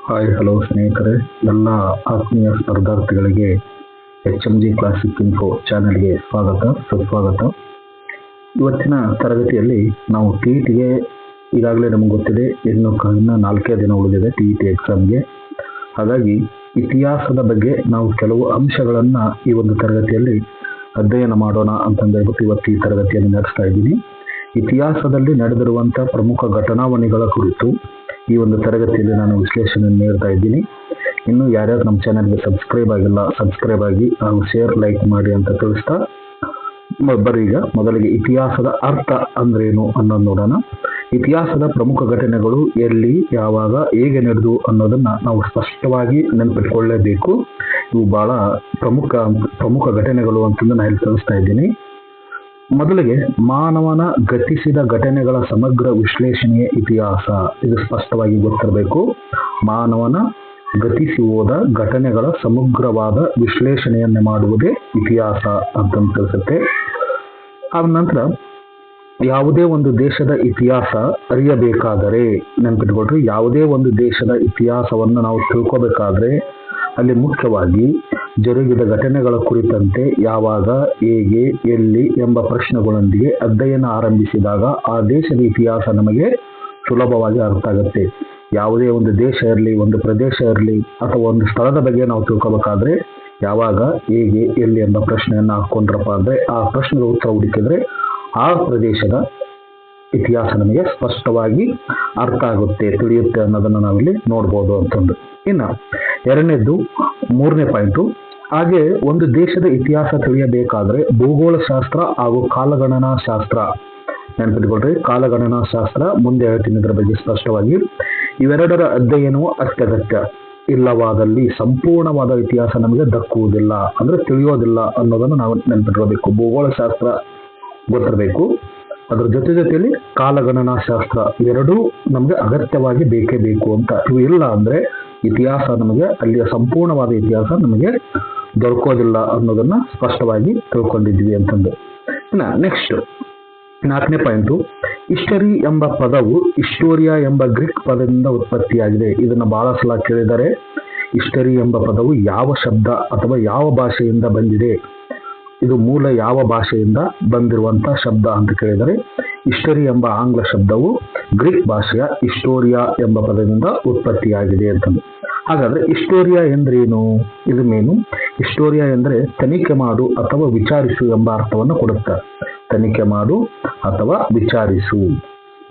Hi hello ಸ್ನೇಹಿತರೆ. ಎಲ್ಲ ಆತ್ಮೀಯ ಸ್ಪರ್ಧಾರ್ಥಿಗಳಿಗೆ H M G classic info ಚಾನೆಲ್ಗೆ ಸ್ವಾಗತ, ಸುಸ್ವಾಗತ. ಇವತ್ತಿನ ತರಗತಿಯಲ್ಲಿ ನಾವು ಟಿ ಟಿಗೆ ಈಗಾಗಲೇ ನಮಗೆ ಗೊತ್ತಿದೆ, ಇನ್ನು ಇನ್ನು ನಾಲ್ಕೇ ದಿನ ಉಳಿದಿದೆ ಟಿ ಇ ಟಿ ಎಕ್ಸಾಮ್ಗೆ ಹಾಗಾಗಿ ಇತಿಹಾಸದ ಬಗ್ಗೆ ನಾವು ಕೆಲವು ಅಂಶಗಳನ್ನು ಈ ಒಂದು ತರಗತಿಯಲ್ಲಿ ಅಧ್ಯಯನ ಮಾಡೋಣ ಅಂತಂದೇಳ್ಬಿಟ್ಟು ಇವತ್ತು ಈ ತರಗತಿಯನ್ನು ನಡೆಸ್ತಾ ಇದ್ದೀನಿ. ಇತಿಹಾಸದಲ್ಲಿ ನಡೆದಿರುವಂಥ ಪ್ರಮುಖ ಘಟನಾವಣಿಗಳ ಕುರಿತು ಈ ಒಂದು ತರಗತಿಯಲ್ಲಿ ನಾನು ವಿಶ್ಲೇಷಣೆ ನೀಡ್ತಾ ಇದ್ದೀನಿ. ಇನ್ನು ಯಾರ್ಯಾರು ನಮ್ಮ ಚಾನೆಲ್ಗೆ ಸಬ್ಸ್ಕ್ರೈಬ್ ಆಗಿಲ್ಲ, ಸಬ್ಸ್ಕ್ರೈಬ್ ಆಗಿ ಶೇರ್, ಲೈಕ್ ಮಾಡಿ ಅಂತ ತಿಳಿಸ್ತಾ ಬರೀಗ ಮೊದಲಿಗೆ ಇತಿಹಾಸದ ಅರ್ಥ ಅಂದ್ರೇನು ಅನ್ನೋದು ನೋಡೋಣ. ಇತಿಹಾಸದ ಪ್ರಮುಖ ಘಟನೆಗಳು ಎಲ್ಲಿ, ಯಾವಾಗ, ಹೇಗೆ ನಡೆದು ಅನ್ನೋದನ್ನ ನಾವು ಸ್ಪಷ್ಟವಾಗಿ ನೆನಪಿಟ್ಕೊಳ್ಳೇಬೇಕು. ಇವು ಬಹಳ ಪ್ರಮುಖ ಪ್ರಮುಖ ಘಟನೆಗಳು ಅಂತಂದು ನಾನು ಇಲ್ಲಿ ತಿಳಿಸ್ತಾ ಇದ್ದೀನಿ. ಮೊದಲಿಗೆ ಮಾನವನ ಗತಿಸಿದ ಘಟನೆಗಳ ಸಮಗ್ರ ವಿಶ್ಲೇಷಣೆಯ ಇತಿಹಾಸ. ಇದು ಸ್ಪಷ್ಟವಾಗಿ ಗೊತ್ತಿರಬೇಕು. ಮಾನವನ ಗತಿಸಿ ಹೋದ ಘಟನೆಗಳ ಸಮಗ್ರವಾದ ವಿಶ್ಲೇಷಣೆಯನ್ನು ಮಾಡುವುದೇ ಇತಿಹಾಸ ಅಂತ ತಿಳಿಸುತ್ತೆ. ಆದ ನಂತರ ಯಾವುದೇ ಒಂದು ದೇಶದ ಇತಿಹಾಸ ಅರಿಯಬೇಕಾದರೆ ನೆನ್ಪಿಟ್ಕೊಳ್ರಿ, ಯಾವುದೇ ಒಂದು ದೇಶದ ಇತಿಹಾಸವನ್ನು ನಾವು ತಿಳ್ಕೋಬೇಕಾದ್ರೆ ಅಲ್ಲಿ ಮುಖ್ಯವಾಗಿ ಜರುಗಿದ ಘಟನೆಗಳ ಕುರಿತಂತೆ ಯಾವಾಗ, ಹೇಗೆ, ಎಲ್ಲಿ ಎಂಬ ಪ್ರಶ್ನೆಗಳೊಂದಿಗೆ ಅಧ್ಯಯನ ಆರಂಭಿಸಿದಾಗ ಆ ದೇಶದ ಇತಿಹಾಸ ನಮಗೆ ಸುಲಭವಾಗಿ ಅರ್ಥ ಆಗುತ್ತೆ. ಯಾವುದೇ ಒಂದು ದೇಶ ಇರಲಿ, ಒಂದು ಪ್ರದೇಶ ಇರಲಿ, ಅಥವಾ ಒಂದು ಸ್ಥಳದ ಬಗ್ಗೆ ನಾವು ತಿಳ್ಕೊಬೇಕಾದ್ರೆ ಯಾವಾಗ, ಹೇಗೆ, ಎಲ್ಲಿ ಎಂಬ ಪ್ರಶ್ನೆಯನ್ನು ಹಾಕ್ಕೊಂಡ್ರಪ್ಪ ಅಂದರೆ ಆ ಪ್ರಶ್ನೆಗೆ ಉತ್ತರ ಹುಡುಕಿದ್ರೆ ಆ ಪ್ರದೇಶದ ಇತಿಹಾಸ ನಮಗೆ ಸ್ಪಷ್ಟವಾಗಿ ಅರ್ಥ ಆಗುತ್ತೆ, ತಿಳಿಯುತ್ತೆ ಅನ್ನೋದನ್ನ ನಾವಿಲ್ಲಿ ನೋಡ್ಬೋದು ಅಂತಂದು. ಇನ್ನ ಎರಡನೇದು, ಮೂರನೇ ಪಾಯಿಂಟು ಹಾಗೆ ಒಂದು ದೇಶದ ಇತಿಹಾಸ ತಿಳಿಯಬೇಕಾದ್ರೆ ಭೂಗೋಳ ಶಾಸ್ತ್ರ ಹಾಗೂ ಕಾಲಗಣನಾ ಶಾಸ್ತ್ರ ನೆನಪಿಟ್ಕೊಳ್ರಿ. ಕಾಲಗಣನಾ ಶಾಸ್ತ್ರ ಮುಂದೆ ಹೇಳ್ತೀನಿ ಇದರ ಬಗ್ಗೆ ಸ್ಪಷ್ಟವಾಗಿ. ಇವೆರಡರ ಅಧ್ಯಯನವು ಅತ್ಯಗತ್ಯ. ಇಲ್ಲವಾದಲ್ಲಿ ಸಂಪೂರ್ಣವಾದ ಇತಿಹಾಸ ನಮಗೆ ದಕ್ಕುವುದಿಲ್ಲ. ಅಂದ್ರೆ ತಿಳಿಯೋದಿಲ್ಲ ಅನ್ನೋದನ್ನು ನಾವು ನೆನಪಿಟ್ಕೋಬೇಕು ಭೂಗೋಳ ಶಾಸ್ತ್ರ ಗೊತ್ತಿರಬೇಕು. ಅದ್ರ ಜೊತೆ ಜೊತೆಯಲ್ಲಿ ಕಾಲಗಣನಾ ಶಾಸ್ತ್ರ ಎರಡೂ ನಮಗೆ ಅಗತ್ಯವಾಗಿ ಬೇಕೇ ಬೇಕು ಅಂತ. ಇವು ಇಲ್ಲ ಅಂದ್ರೆ ಇತಿಹಾಸ ನಮಗೆ ಅಲ್ಲಿಯ ಸಂಪೂರ್ಣವಾದ ಇತಿಹಾಸ ನಮಗೆ ದೊರಕೋದಿಲ್ಲ ಅನ್ನೋದನ್ನ ಸ್ಪಷ್ಟವಾಗಿ ತಿಳ್ಕೊಂಡಿದ್ವಿ ಅಂತಂದು. ಇನ್ನ ನೆಕ್ಸ್ಟ್ ನಾಲ್ಕನೇ ಪಾಯಿಂಟು ಇಸ್ಟರಿ ಎಂಬ ಪದವು ಇಸ್ಟೋರಿಯಾ ಎಂಬ ಗ್ರೀಕ್ ಪದದಿಂದ ಉತ್ಪತ್ತಿಯಾಗಿದೆ. ಇದನ್ನು ಬಹಳ ಸಲ ಕೇಳಿದರೆ ಇಸ್ಟರಿ ಎಂಬ ಪದವು ಯಾವ ಶಬ್ದ ಅಥವಾ ಯಾವ ಭಾಷೆಯಿಂದ ಬಂದಿದೆ? ಇದು ಮೂಲ ಯಾವ ಭಾಷೆಯಿಂದ ಬಂದಿರುವಂತ ಶಬ್ದ ಅಂತ ಕೇಳಿದರೆ ಇಸ್ಟರಿ ಎಂಬ ಆಂಗ್ಲ ಶಬ್ದವು ಗ್ರೀಕ್ ಭಾಷೆಯ ಇಸ್ಟೋರಿಯಾ ಎಂಬ ಪದದಿಂದ ಉತ್ಪತ್ತಿಯಾಗಿದೆ ಅಂತಂದು. ಹಾಗಾದ್ರೆ ಹಿಸ್ಟೋರಿಯಾ ಎಂದ್ರೇನು ಇದು ಮೇನು ಹಿಸ್ಟೋರಿಯಾ ಎಂದರೆ ತನಿಖೆ ಮಾಡು ಅಥವಾ ವಿಚಾರಿಸು ಎಂಬ ಅರ್ಥವನ್ನು ಕೊಡುತ್ತೆ. ತನಿಖೆ ಮಾಡು ಅಥವಾ ವಿಚಾರಿಸು.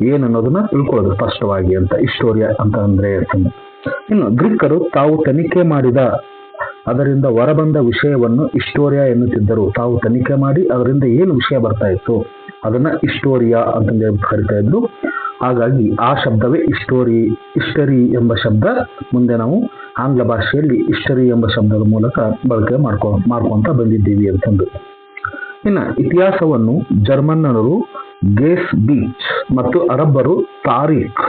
ಏನನ್ನೋದನ್ನ ತಿಳ್ಕೊಳ್ಳೋದು ಸ್ಪಷ್ಟವಾಗಿ ಅಂತ. ಹಿಸ್ಟೋರಿಯಾ ಅಂತ ಅಂದ್ರೆ ಅಂತಂದು ಇನ್ನು ಗ್ರೀಕರು ತಾವು ತನಿಖೆ ಮಾಡಿದ, ಅದರಿಂದ ಹೊರಬಂದ ವಿಷಯವನ್ನು ಹಿಸ್ಟೋರಿಯಾ ಎನ್ನುತ್ತಿದ್ದರು. ತಾವು ತನಿಖೆ ಮಾಡಿ ಅದರಿಂದ ಏನು ವಿಷಯ ಬರ್ತಾ ಇತ್ತು? ಅದನ್ನ ಹಿಸ್ಟೋರಿಯಾ ಅಂತಂದು ಕರಿತಾ ಇದ್ರು. ಹಾಗಾಗಿ ಆ ಶಬ್ದವೇ ಇಸ್ಟೋರಿ ಇಸ್ಟರಿ ಎಂಬ ಶಬ್ದ ಮುಂದೆ ನಾವು ಆಂಗ್ಲ ಭಾಷೆಯಲ್ಲಿ ಇಸ್ಟರಿ ಎಂಬ ಶಬ್ದದ ಮೂಲಕ ಬಳಕೆ ಮಾಡ್ಕೊ, ಮಾಡ್ಕೊಂತ ಬಂದಿದ್ದೀವಿ ಅಂತಂದು. ಇನ್ನ ಇತಿಹಾಸವನ್ನು ಜರ್ಮನ್ನರು ಗೇಸ್ ಬೀಚ್ ಮತ್ತು ಅರಬ್ಬರು ತಾರೀಖ್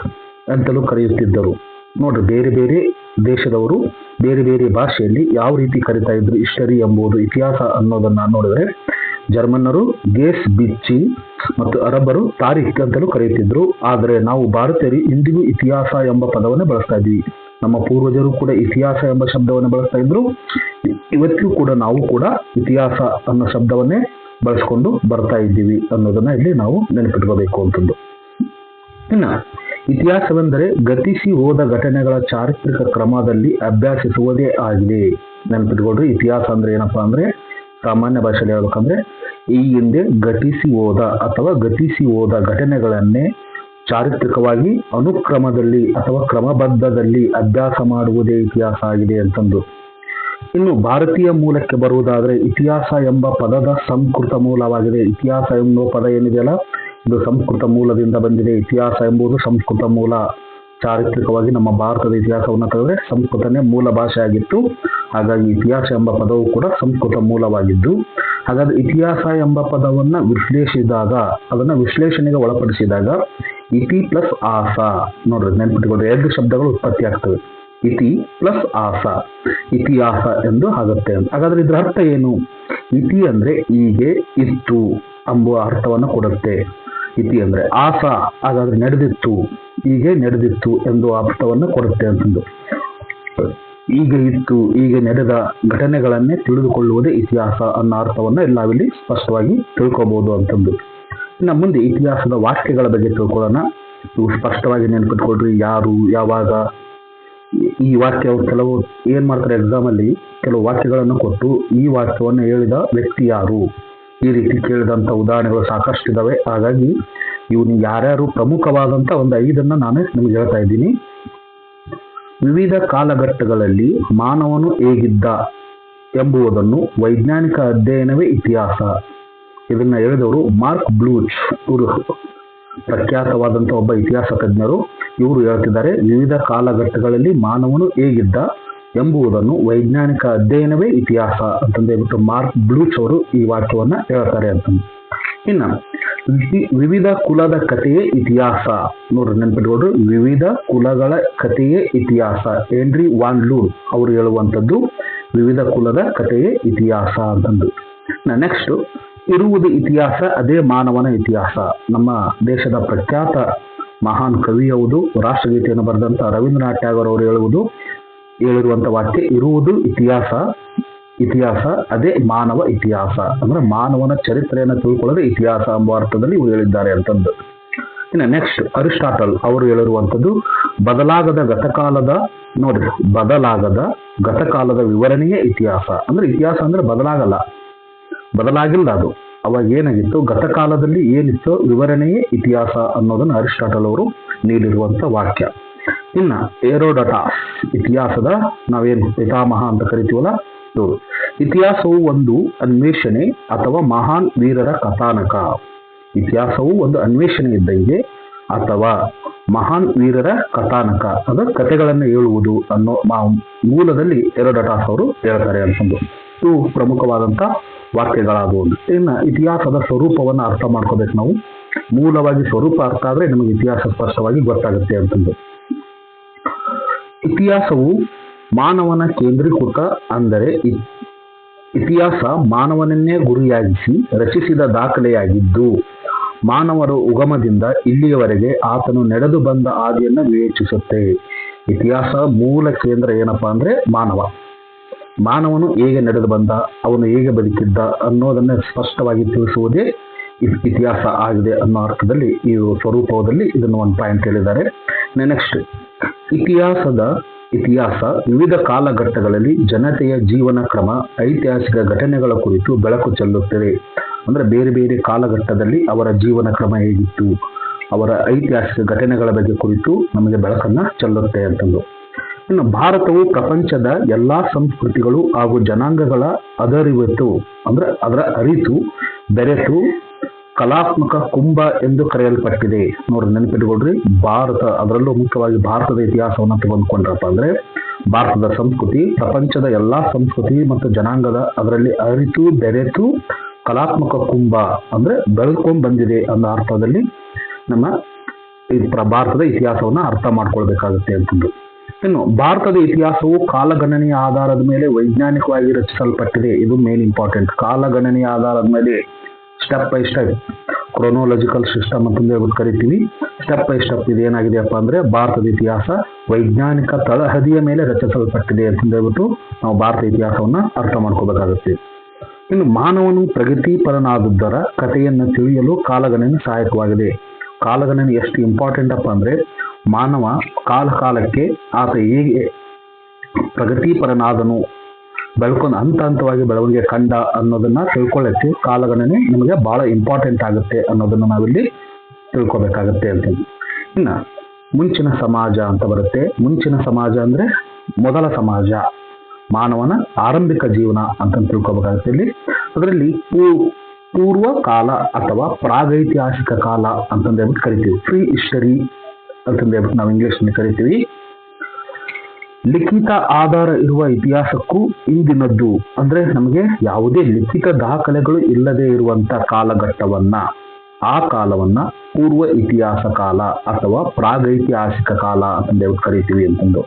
ಅಂತಲೂ ಕರೆಯುತ್ತಿದ್ದರು. ನೋಡ್ರಿ, ಬೇರೆ ಬೇರೆ ದೇಶದವರು ಬೇರೆ ಬೇರೆ ಭಾಷೆಯಲ್ಲಿ ಯಾವ ರೀತಿ ಕರಿತಾ ಇದ್ರು ಇಸ್ಟರಿ ಎಂಬುದು ಇತಿಹಾಸ ಅನ್ನೋದನ್ನ ನೋಡಿದ್ರೆ ಜರ್ಮನ್ನರು ಗೇಸ್ ಬಿಚ್ಚಿ ಮತ್ತು ಅರಬ್ಬರು ತಾರೀಖ್ ಅಂತಲೂ ಕರೆಯುತ್ತಿದ್ರು ಆದರೆ ನಾವು ಭಾರತೀಯರು ಇಂದಿಗೂ ಇತಿಹಾಸ ಎಂಬ ಪದವನ್ನೇ ಬಳಸ್ತಾ ಇದ್ವಿ ನಮ್ಮ ಪೂರ್ವಜರು ಕೂಡ ಇತಿಹಾಸ ಎಂಬ ಶಬ್ದವನ್ನು ಬಳಸ್ತಾ ಇದ್ರು. ಇವತ್ತಿಗೂ ಕೂಡ ನಾವು ಕೂಡ ಇತಿಹಾಸ ಅನ್ನೋ ಶಬ್ದವನ್ನೇ ಬಳಸ್ಕೊಂಡು ಬರ್ತಾ ಇದ್ದೀವಿ ಅನ್ನೋದನ್ನ ಇಲ್ಲಿ ನಾವು ನೆನಪಿಟ್ಕೋಬೇಕು ಅಂತಂದು. ಇನ್ನ ಇತಿಹಾಸವೆಂದರೆ ಗತಿಸಿ ಹೋದ ಘಟನೆಗಳ ಚಾರಿತ್ರಿಕ ಕ್ರಮದಲ್ಲಿ ಅಭ್ಯಾಸಿಸುವುದೇ ಆಗಿದೆ. ನೆನಪಿಟ್ಕೊಳ್ರಿ, ಇತಿಹಾಸ ಅಂದ್ರೆ ಏನಪ್ಪಾ ಅಂದ್ರೆ ಸಾಮಾನ್ಯ ಭಾಷೆಯಲ್ಲಿ ಹೇಳ್ಬೇಕಂದ್ರೆ ಈ ಹಿಂದೆ ಘಟಿಸಿ ಹೋದ ಅಥವಾ ಗತಿಸಿ ಹೋದ ಘಟನೆಗಳನ್ನೇ ಚಾರಿತ್ರಿಕವಾಗಿ ಅನುಕ್ರಮದಲ್ಲಿ ಅಥವಾ ಕ್ರಮಬದ್ಧದಲ್ಲಿ ಅಭ್ಯಾಸ ಮಾಡುವುದೇ ಇತಿಹಾಸ ಆಗಿದೆ ಅಂತಂದು. ಇನ್ನು ಭಾರತೀಯ ಮೂಲಕ್ಕೆ ಬರುವುದಾದರೆ ಇತಿಹಾಸ ಎಂಬ ಪದದ ಸಂಸ್ಕೃತ ಮೂಲವಾಗಿದೆ. ಇತಿಹಾಸ ಎಂಬ ಪದ ಏನಿದೆಯಲ್ಲ? ಇದು ಸಂಸ್ಕೃತ ಮೂಲದಿಂದ ಬಂದಿದೆ. ಇತಿಹಾಸ ಎಂಬುದು ಸಂಸ್ಕೃತ ಮೂಲ. ಚಾರಿತ್ರಿಕವಾಗಿ ನಮ್ಮ ಭಾರತದ ಇತಿಹಾಸವನ್ನು ತೆಗೆದ್ರೆ ಸಂಸ್ಕೃತನೇ ಮೂಲ ಭಾಷೆ ಆಗಿತ್ತು ಹಾಗಾಗಿ ಇತಿಹಾಸ ಎಂಬ ಪದವು ಕೂಡ ಸಂಸ್ಕೃತ ಮೂಲವಾಗಿದ್ದು ಹಾಗಾದ್ರೆ ಇತಿಹಾಸ ಎಂಬ ಪದವನ್ನ ವಿಶ್ಲೇಷಿಸಿದಾಗ, ಅದನ್ನ ವಿಶ್ಲೇಷಣೆಗೆ ಒಳಪಡಿಸಿದಾಗ, ಇತಿ ಪ್ಲಸ್ ಆಸ. ನೋಡ್ರಿ ಎರಡು ಶಬ್ದಗಳು ಉತ್ಪತ್ತಿ ಆಗ್ತವೆ. ಇತಿ ಪ್ಲಸ್ ಆಸ, ಇತಿಹಾಸ ಎಂದು ಆಗುತ್ತೆ ಹಾಗಾದ್ರೆ ಇದ್ರ ಅರ್ಥ ಏನು? ಇತಿ ಅಂದ್ರೆ ಹೀಗೆ ಇತ್ತು ಎಂಬುವ ಅರ್ಥವನ್ನು ಕೊಡುತ್ತೆ. ಇತಿ ಅಂದ್ರೆ ಆಸ, ಹಾಗಾದ್ರೆ ನಡೆದಿತ್ತು, ಹೀಗೆ ನಡೆದಿತ್ತು ಎಂದು ಅರ್ಥವನ್ನು ಕೊಡುತ್ತೆ ಅಂತಂದು. ಈಗ ಇತ್ತು ಈಗ ನಡೆದ ಘಟನೆಗಳನ್ನೇ ತಿಳಿದುಕೊಳ್ಳುವುದೇ ಇತಿಹಾಸ ಅನ್ನೋ ಅರ್ಥವನ್ನು ನಾವಿಲ್ಲಿ ಸ್ಪಷ್ಟವಾಗಿ ತಿಳ್ಕೊಬಹುದು ಅಂತಂದು ಇನ್ನು ಮುಂದೆ ಇತಿಹಾಸದ ವಾಕ್ಯಗಳ ಬಗ್ಗೆ ತಿಳ್ಕೊಳ್ಳೋಣ. ನೀವು ಸ್ಪಷ್ಟವಾಗಿ ನೆನಪಿಟ್ಕೊಳ್ರಿ, ಯಾರು, ಯಾವಾಗ, ಈ- ವಾಕ್ಯ ಕೆಲವು ಏನ್ ಮಾಡ್ತಾರೆ ಎಕ್ಸಾಮ್ ಅಲ್ಲಿ, ಕೆಲವು ವಾಕ್ಯಗಳನ್ನು ಕೊಟ್ಟು ಈ ವಾಕ್ಯವನ್ನು ಹೇಳಿದ ವ್ಯಕ್ತಿ ಯಾರು? ಈ ರೀತಿ ಕೇಳಿದಂತ ಉದಾಹರಣೆಗಳು ಸಾಕಷ್ಟು ಇದ್ದಾವೆ ಹಾಗಾಗಿ ಇವು ನೀವು ಯಾರ್ಯಾರು ಪ್ರಮುಖವಾದಂತ ಒಂದು ಐದನ್ನ ನಾನು ನಿಮ್ಗೆ ಹೇಳ್ತಾ ಇದ್ದೀನಿ. ವಿವಿಧ ಕಾಲಘಟ್ಟಗಳಲ್ಲಿ ಮಾನವನು ಹೇಗಿದ್ದ ಎಂಬುವುದನ್ನು ವೈಜ್ಞಾನಿಕ ಅಧ್ಯಯನವೇ ಇತಿಹಾಸ. ಇದನ್ನು ಹೇಳಿದವರು ಮಾರ್ಕ್ ಬ್ಲೂಚ್. ಇವರು ಪ್ರಖ್ಯಾತವಾದಂಥ ಒಬ್ಬ ಇತಿಹಾಸ ತಜ್ಞರು. ಇವರು ಹೇಳ್ತಿದ್ದಾರೆ, ವಿವಿಧ ಕಾಲಘಟ್ಟಗಳಲ್ಲಿ ಮಾನವನು ಹೇಗಿದ್ದ ಎಂಬುವುದನ್ನು ವೈಜ್ಞಾನಿಕ ಅಧ್ಯಯನವೇ ಇತಿಹಾಸ ಅಂತಂದೇಳ್ಬಿಟ್ಟು ಮಾರ್ಕ್ ಬ್ಲೂಚ್ ಅವರು ಈ ವಾಕ್ಯವನ್ನು ಹೇಳ್ತಾರೆ ಅಂತ ಇನ್ನ ವಿವಿಧ ಕುಲದ ಕಥೆಯೇ ಇತಿಹಾಸ. ನೋಡ್ರಿ ನೆನ್ಪಿಟ್ಕೊಡ್ರಿ ವಿವಿಧ ಕುಲಗಳ ಕಥೆಯೇ ಇತಿಹಾಸ. ಏನ್ರಿ? ವಾನ್ ಲೂರ್ ಅವರು ಹೇಳುವಂತದ್ದು ವಿವಿಧ ಕುಲದ ಕಥೆಯೇ ಇತಿಹಾಸ ಅಂತಂದು. ನೆಕ್ಸ್ಟ್ ಇರುವುದು ಇತಿಹಾಸ, ಅದೇ ಮಾನವನ ಇತಿಹಾಸ. ನಮ್ಮ ದೇಶದ ಪ್ರಖ್ಯಾತ ಮಹಾನ್ ಕವಿ ಹೌದು ರಾಷ್ಟ್ರಗೀತೆಯನ್ನು ಬರೆದಂತ ರವೀಂದ್ರನಾಥ್ ಟ್ಯಾಗೋರ್ ಅವರು ಹೇಳುವುದು ಹೇಳಿರುವಂತ ವಾಕ್ಯ, ಇರುವುದು ಇತಿಹಾಸ. ಇತಿಹಾಸ, ಅದೇ ಮಾನವ ಇತಿಹಾಸ. ಅಂದ್ರೆ ಮಾನವನ ಚರಿತ್ರೆಯನ್ನು ತಿಳ್ಕೊಳ್ಳೋದೇ ಇತಿಹಾಸ ಎಂಬ ಅರ್ಥದಲ್ಲಿ ಇವರು ಹೇಳಿದ್ದಾರೆ ಅಂತಂದು. ಇನ್ನು ನೆಕ್ಸ್ಟ್ ಅರಿಸ್ಟಾಟಲ್ ಅವರು ಹೇಳಿರುವಂತದ್ದು ಬದಲಾಗದ ಗತಕಾಲದ, ನೋಡಿ, ಬದಲಾಗದ ಗತಕಾಲದ ವಿವರಣೆಯೇ ಇತಿಹಾಸ. ಅಂದ್ರೆ ಇತಿಹಾಸ ಅಂದ್ರೆ ಬದಲಾಗಲ್ಲ. ಬದಲಾಗಿಲ್ಲ ಅದು. ಅವಾಗ ಏನಾಗಿತ್ತು? ಗತಕಾಲದಲ್ಲಿ ಏನಿತ್ತು ವಿವರಣೆಯೇ ಇತಿಹಾಸ ಅನ್ನೋದನ್ನ ಅರಿಸ್ಟಾಟಲ್ ಅವರು ನೀಡಿರುವಂತ ವಾಕ್ಯ. ಇನ್ನ ಏರೋಡಟಾಸ್ ಇತಿಹಾಸದ ನಾವೇನು, ಪಿತಾಮಹ ಅಂತ ಕರಿತೀವಲ್ಲ ಇವರು ಇತಿಹಾಸವು ಒಂದು ಅನ್ವೇಷಣೆ ಅಥವಾ ಮಹಾನ್ ವೀರರ ಕಥಾನಕ. ಇತಿಹಾಸವು ಒಂದು ಅನ್ವೇಷಣೆ ಇದ್ದಂಗೆ ಅಥವಾ ಮಹಾನ್ ವೀರರ ಕಥಾನಕ. ಅದು ಕಥೆಗಳನ್ನು ಹೇಳುವುದು ಅನ್ನೋ ಮೂಲದಲ್ಲಿ ಎರಡಟಾಸ್ ಅವರು ಹೇಳ್ತಾರೆ ಅಂತಂದು. ಇದು ಪ್ರಮುಖವಾದಂತ ವಾಕ್ಯಗಳಾದವು. ಇನ್ನ ಇತಿಹಾಸದ ಸ್ವರೂಪವನ್ನು ಅರ್ಥ ಮಾಡ್ಕೋಬೇಕು ನಾವು. ಮೂಲವಾಗಿ ಸ್ವರೂಪ ಅರ್ಥ ಆದ್ರೆ ನಮಗೆ ಇತಿಹಾಸ ಸ್ಪಷ್ಟವಾಗಿ ಗೊತ್ತಾಗುತ್ತೆ ಅಂತಂದು. ಇತಿಹಾಸವು ಮಾನವನ ಕೇಂದ್ರೀಕೃತ ಅಂದರೆ ಇತಿಹಾಸ ಮಾನವನನ್ನೇ ಗುರಿಯಾಗಿಸಿ ರಚಿಸಿದ ದಾಖಲೆಯಾಗಿದ್ದು, ಮಾನವರು ಉಗಮದಿಂದ ಇಲ್ಲಿಯವರೆಗೆ ಆತನು ನಡೆದು ಬಂದ ಹಾದಿಯನ್ನು ವಿವೇಚಿಸುತ್ತೆ. ಇತಿಹಾಸ ಮೂಲ ಕೇಂದ್ರ ಏನಪ್ಪಾ ಅಂದ್ರೆ ಮಾನವ. ಮಾನವನು ಹೇಗೆ ನಡೆದು ಬಂದ, ಅವನು ಹೇಗೆ ಬದುಕಿದ್ದ ಅನ್ನೋದನ್ನ ಸ್ಪಷ್ಟವಾಗಿ ತಿಳಿಸುವುದೇ ಇತಿಹಾಸ ಆಗಿದೆ ಅನ್ನೋ ಅರ್ಥದಲ್ಲಿ ಈ ಸ್ವರೂಪದಲ್ಲಿ ಇದನ್ನು ಒಂದು ಪಾಯಿಂಟ್ ಹೇಳಿದ್ದಾರೆ. ನೆಕ್ಸ್ಟ್, ಇತಿಹಾಸದ ಇತಿಹಾಸ ವಿವಿಧ ಕಾಲಘಟ್ಟಗಳಲ್ಲಿ ಜನತೆಯ ಜೀವನ ಕ್ರಮ, ಐತಿಹಾಸಿಕ ಘಟನೆಗಳ ಕುರಿತು ಬೆಳಕು ಚೆಲ್ಲುತ್ತದೆ ಅಂದ್ರೆ ಬೇರೆ ಬೇರೆ ಕಾಲಘಟ್ಟದಲ್ಲಿ ಅವರ ಜೀವನ ಕ್ರಮ ಹೇಗಿತ್ತು, ಅವರ ಐತಿಹಾಸಿಕ ಘಟನೆಗಳ ಬಗ್ಗೆ ಕುರಿತು ನಮಗೆ ಬೆಳಕನ್ನ ಚೆಲ್ಲುತ್ತೆ ಅಂತಂದು. ಇನ್ನು ಭಾರತವು ಪ್ರಪಂಚದ ಎಲ್ಲಾ ಸಂಸ್ಕೃತಿಗಳು ಹಾಗೂ ಜನಾಂಗಗಳ ಅದರಿವತ್ತು. ಅಂದ್ರೆ ಅದರ ಅರಿತು, ಬೆರೆತು ಕಲಾತ್ಮಕ ಕುಂಭ ಎಂದು ಕರೆಯಲ್ಪಟ್ಟಿದೆ. ನೋಡಿ ನೆನಪಿಟ್ಕೊಳ್ರಿ. ಭಾರತ, ಅದರಲ್ಲೂ ಮುಖ್ಯವಾಗಿ ಭಾರತದ ಇತಿಹಾಸವನ್ನು ತೆಗೆದುಕೊಂಡ್ರಪ್ಪ ಅಂದ್ರೆ, ಭಾರತದ ಸಂಸ್ಕೃತಿ, ಪ್ರಪಂಚದ ಎಲ್ಲಾ ಸಂಸ್ಕೃತಿ ಮತ್ತು ಜನಾಂಗದ ಅದರಲ್ಲಿ ಅರಿತು, ಬೆರೆತು ಕಲಾತ್ಮಕ ಕುಂಭ ಅಂದ್ರೆ ಬೆಳ್ಕೊಂಡ್ ಬಂದಿದೆ ಅನ್ನೋ ಅರ್ಥದಲ್ಲಿ ನಮ್ಮ ಭಾರತದ ಇತಿಹಾಸವನ್ನ ಅರ್ಥ ಮಾಡ್ಕೊಳ್ಬೇಕಾಗುತ್ತೆ ಅಂತಂದು ಇನ್ನು ಭಾರತದ ಇತಿಹಾಸವು ಕಾಲಗಣನೆಯ ಆಧಾರದ ಮೇಲೆ ವೈಜ್ಞಾನಿಕವಾಗಿ ರಚಿಸಲ್ಪಟ್ಟಿದೆ. ಇದು ಮೇನ್ ಇಂಪಾರ್ಟೆಂಟ್ ಕಾಲಗಣನೆಯ ಆಧಾರದ ಮೇಲೆ step by step chronological system ಅಂತ ಹೇಳ್ಬಿಟ್ಟು ಕರಿತೀವಿ ಸ್ಟೆಪ್ ಬೈ ಸ್ಟೆಪ್ ಇದು ಏನಾಗಿದೆಯಪ್ಪ ಅಂದ್ರೆ ಭಾರತದ ಇತಿಹಾಸ ವೈಜ್ಞಾನಿಕ ತಳಹದಿಯ ಮೇಲೆ ರಚಿಸಲ್ಪಟ್ಟಿದೆ ಅಂತಂದು ಹೇಳ್ಬಿಟ್ಟು ನಾವು ಭಾರತ ಇತಿಹಾಸವನ್ನ ಅರ್ಥ ಮಾಡ್ಕೋಬೇಕಾಗುತ್ತೆ. ಇನ್ನು ಮಾನವನು ಪ್ರಗತಿಪರನಾದದ್ದರ ಕಥೆಯನ್ನು ತಿಳಿಯಲು ಕಾಲಗಣನೆ ಸಹಾಯಕವಾಗಿದೆ. ಕಾಲಗಣನೆ ಎಷ್ಟು ಇಂಪಾರ್ಟೆಂಟ್ ಅಪ್ಪ ಅಂದ್ರೆ ಮಾನವ ಕಾಲ ಕಾಲಕ್ಕೆ ಆತ ಹೇಗೆ ಪ್ರಗತಿಪರನಾದನು ಬೆಳ್ಕೊಂಡು ಹಂತ ಹಂತವಾಗಿ ಬೆಳವಣಿಗೆ ಕಂಡ ಅನ್ನೋದನ್ನ ತಿಳ್ಕೊಳ್ಳಕ್ಕೆ ಕಾಲಗಣನೆ ನಮಗೆ ಬಹಳ ಇಂಪಾರ್ಟೆಂಟ್ ಆಗುತ್ತೆ ಅನ್ನೋದನ್ನ ನಾವಿಲ್ಲಿ ತಿಳ್ಕೊಬೇಕಾಗತ್ತೆ ಅಂತೇಳಿ ಇನ್ನ ಮುಂಚಿನ ಸಮಾಜ ಅಂತ ಬರುತ್ತೆ. ಮುಂಚಿನ ಸಮಾಜ ಅಂದ್ರೆ ಮೊದಲ ಸಮಾಜ, ಮಾನವನ ಆರಂಭಿಕ ಜೀವನ ಅಂತ ತಿಳ್ಕೊಬೇಕಾಗುತ್ತೆ ಇಲ್ಲಿ. ಅದರಲ್ಲಿ ಪೂರ್ವ ಕಾಲ ಅಥವಾ ಪ್ರಾಗೈತಿಹಾಸಿಕ ಕಾಲ ಅಂತಂದೇಳ್ಬಿಟ್ಟು ಕರಿತೀವಿ. ಫ್ರೀ ಹಿಸ್ಟರಿ ಅಂತಂದೇಳ್ಬಿಟ್ಟು ನಾವು ಇಂಗ್ಲಿಷ್ ಕರಿತೀವಿ. ಲಿಖಿತ ಆಧಾರ ಇರುವ ಇತಿಹಾಸಕ್ಕೂ ಇಂದಿನದ್ದು. ಅಂದ್ರೆ ನಮಗೆ ಯಾವುದೇ ಲಿಖಿತ ದಾಖಲೆಗಳು ಇಲ್ಲದೆ ಇರುವಂತ ಕಾಲಘಟ್ಟವನ್ನ, ಆ ಕಾಲವನ್ನ ಪೂರ್ವ ಇತಿಹಾಸ ಕಾಲ ಅಥವಾ ಪ್ರಾಗೈತಿಹಾಸಿಕ ಕಾಲ ಅಂತ ಕರಿತೀವಿ ಅಂತಂದು.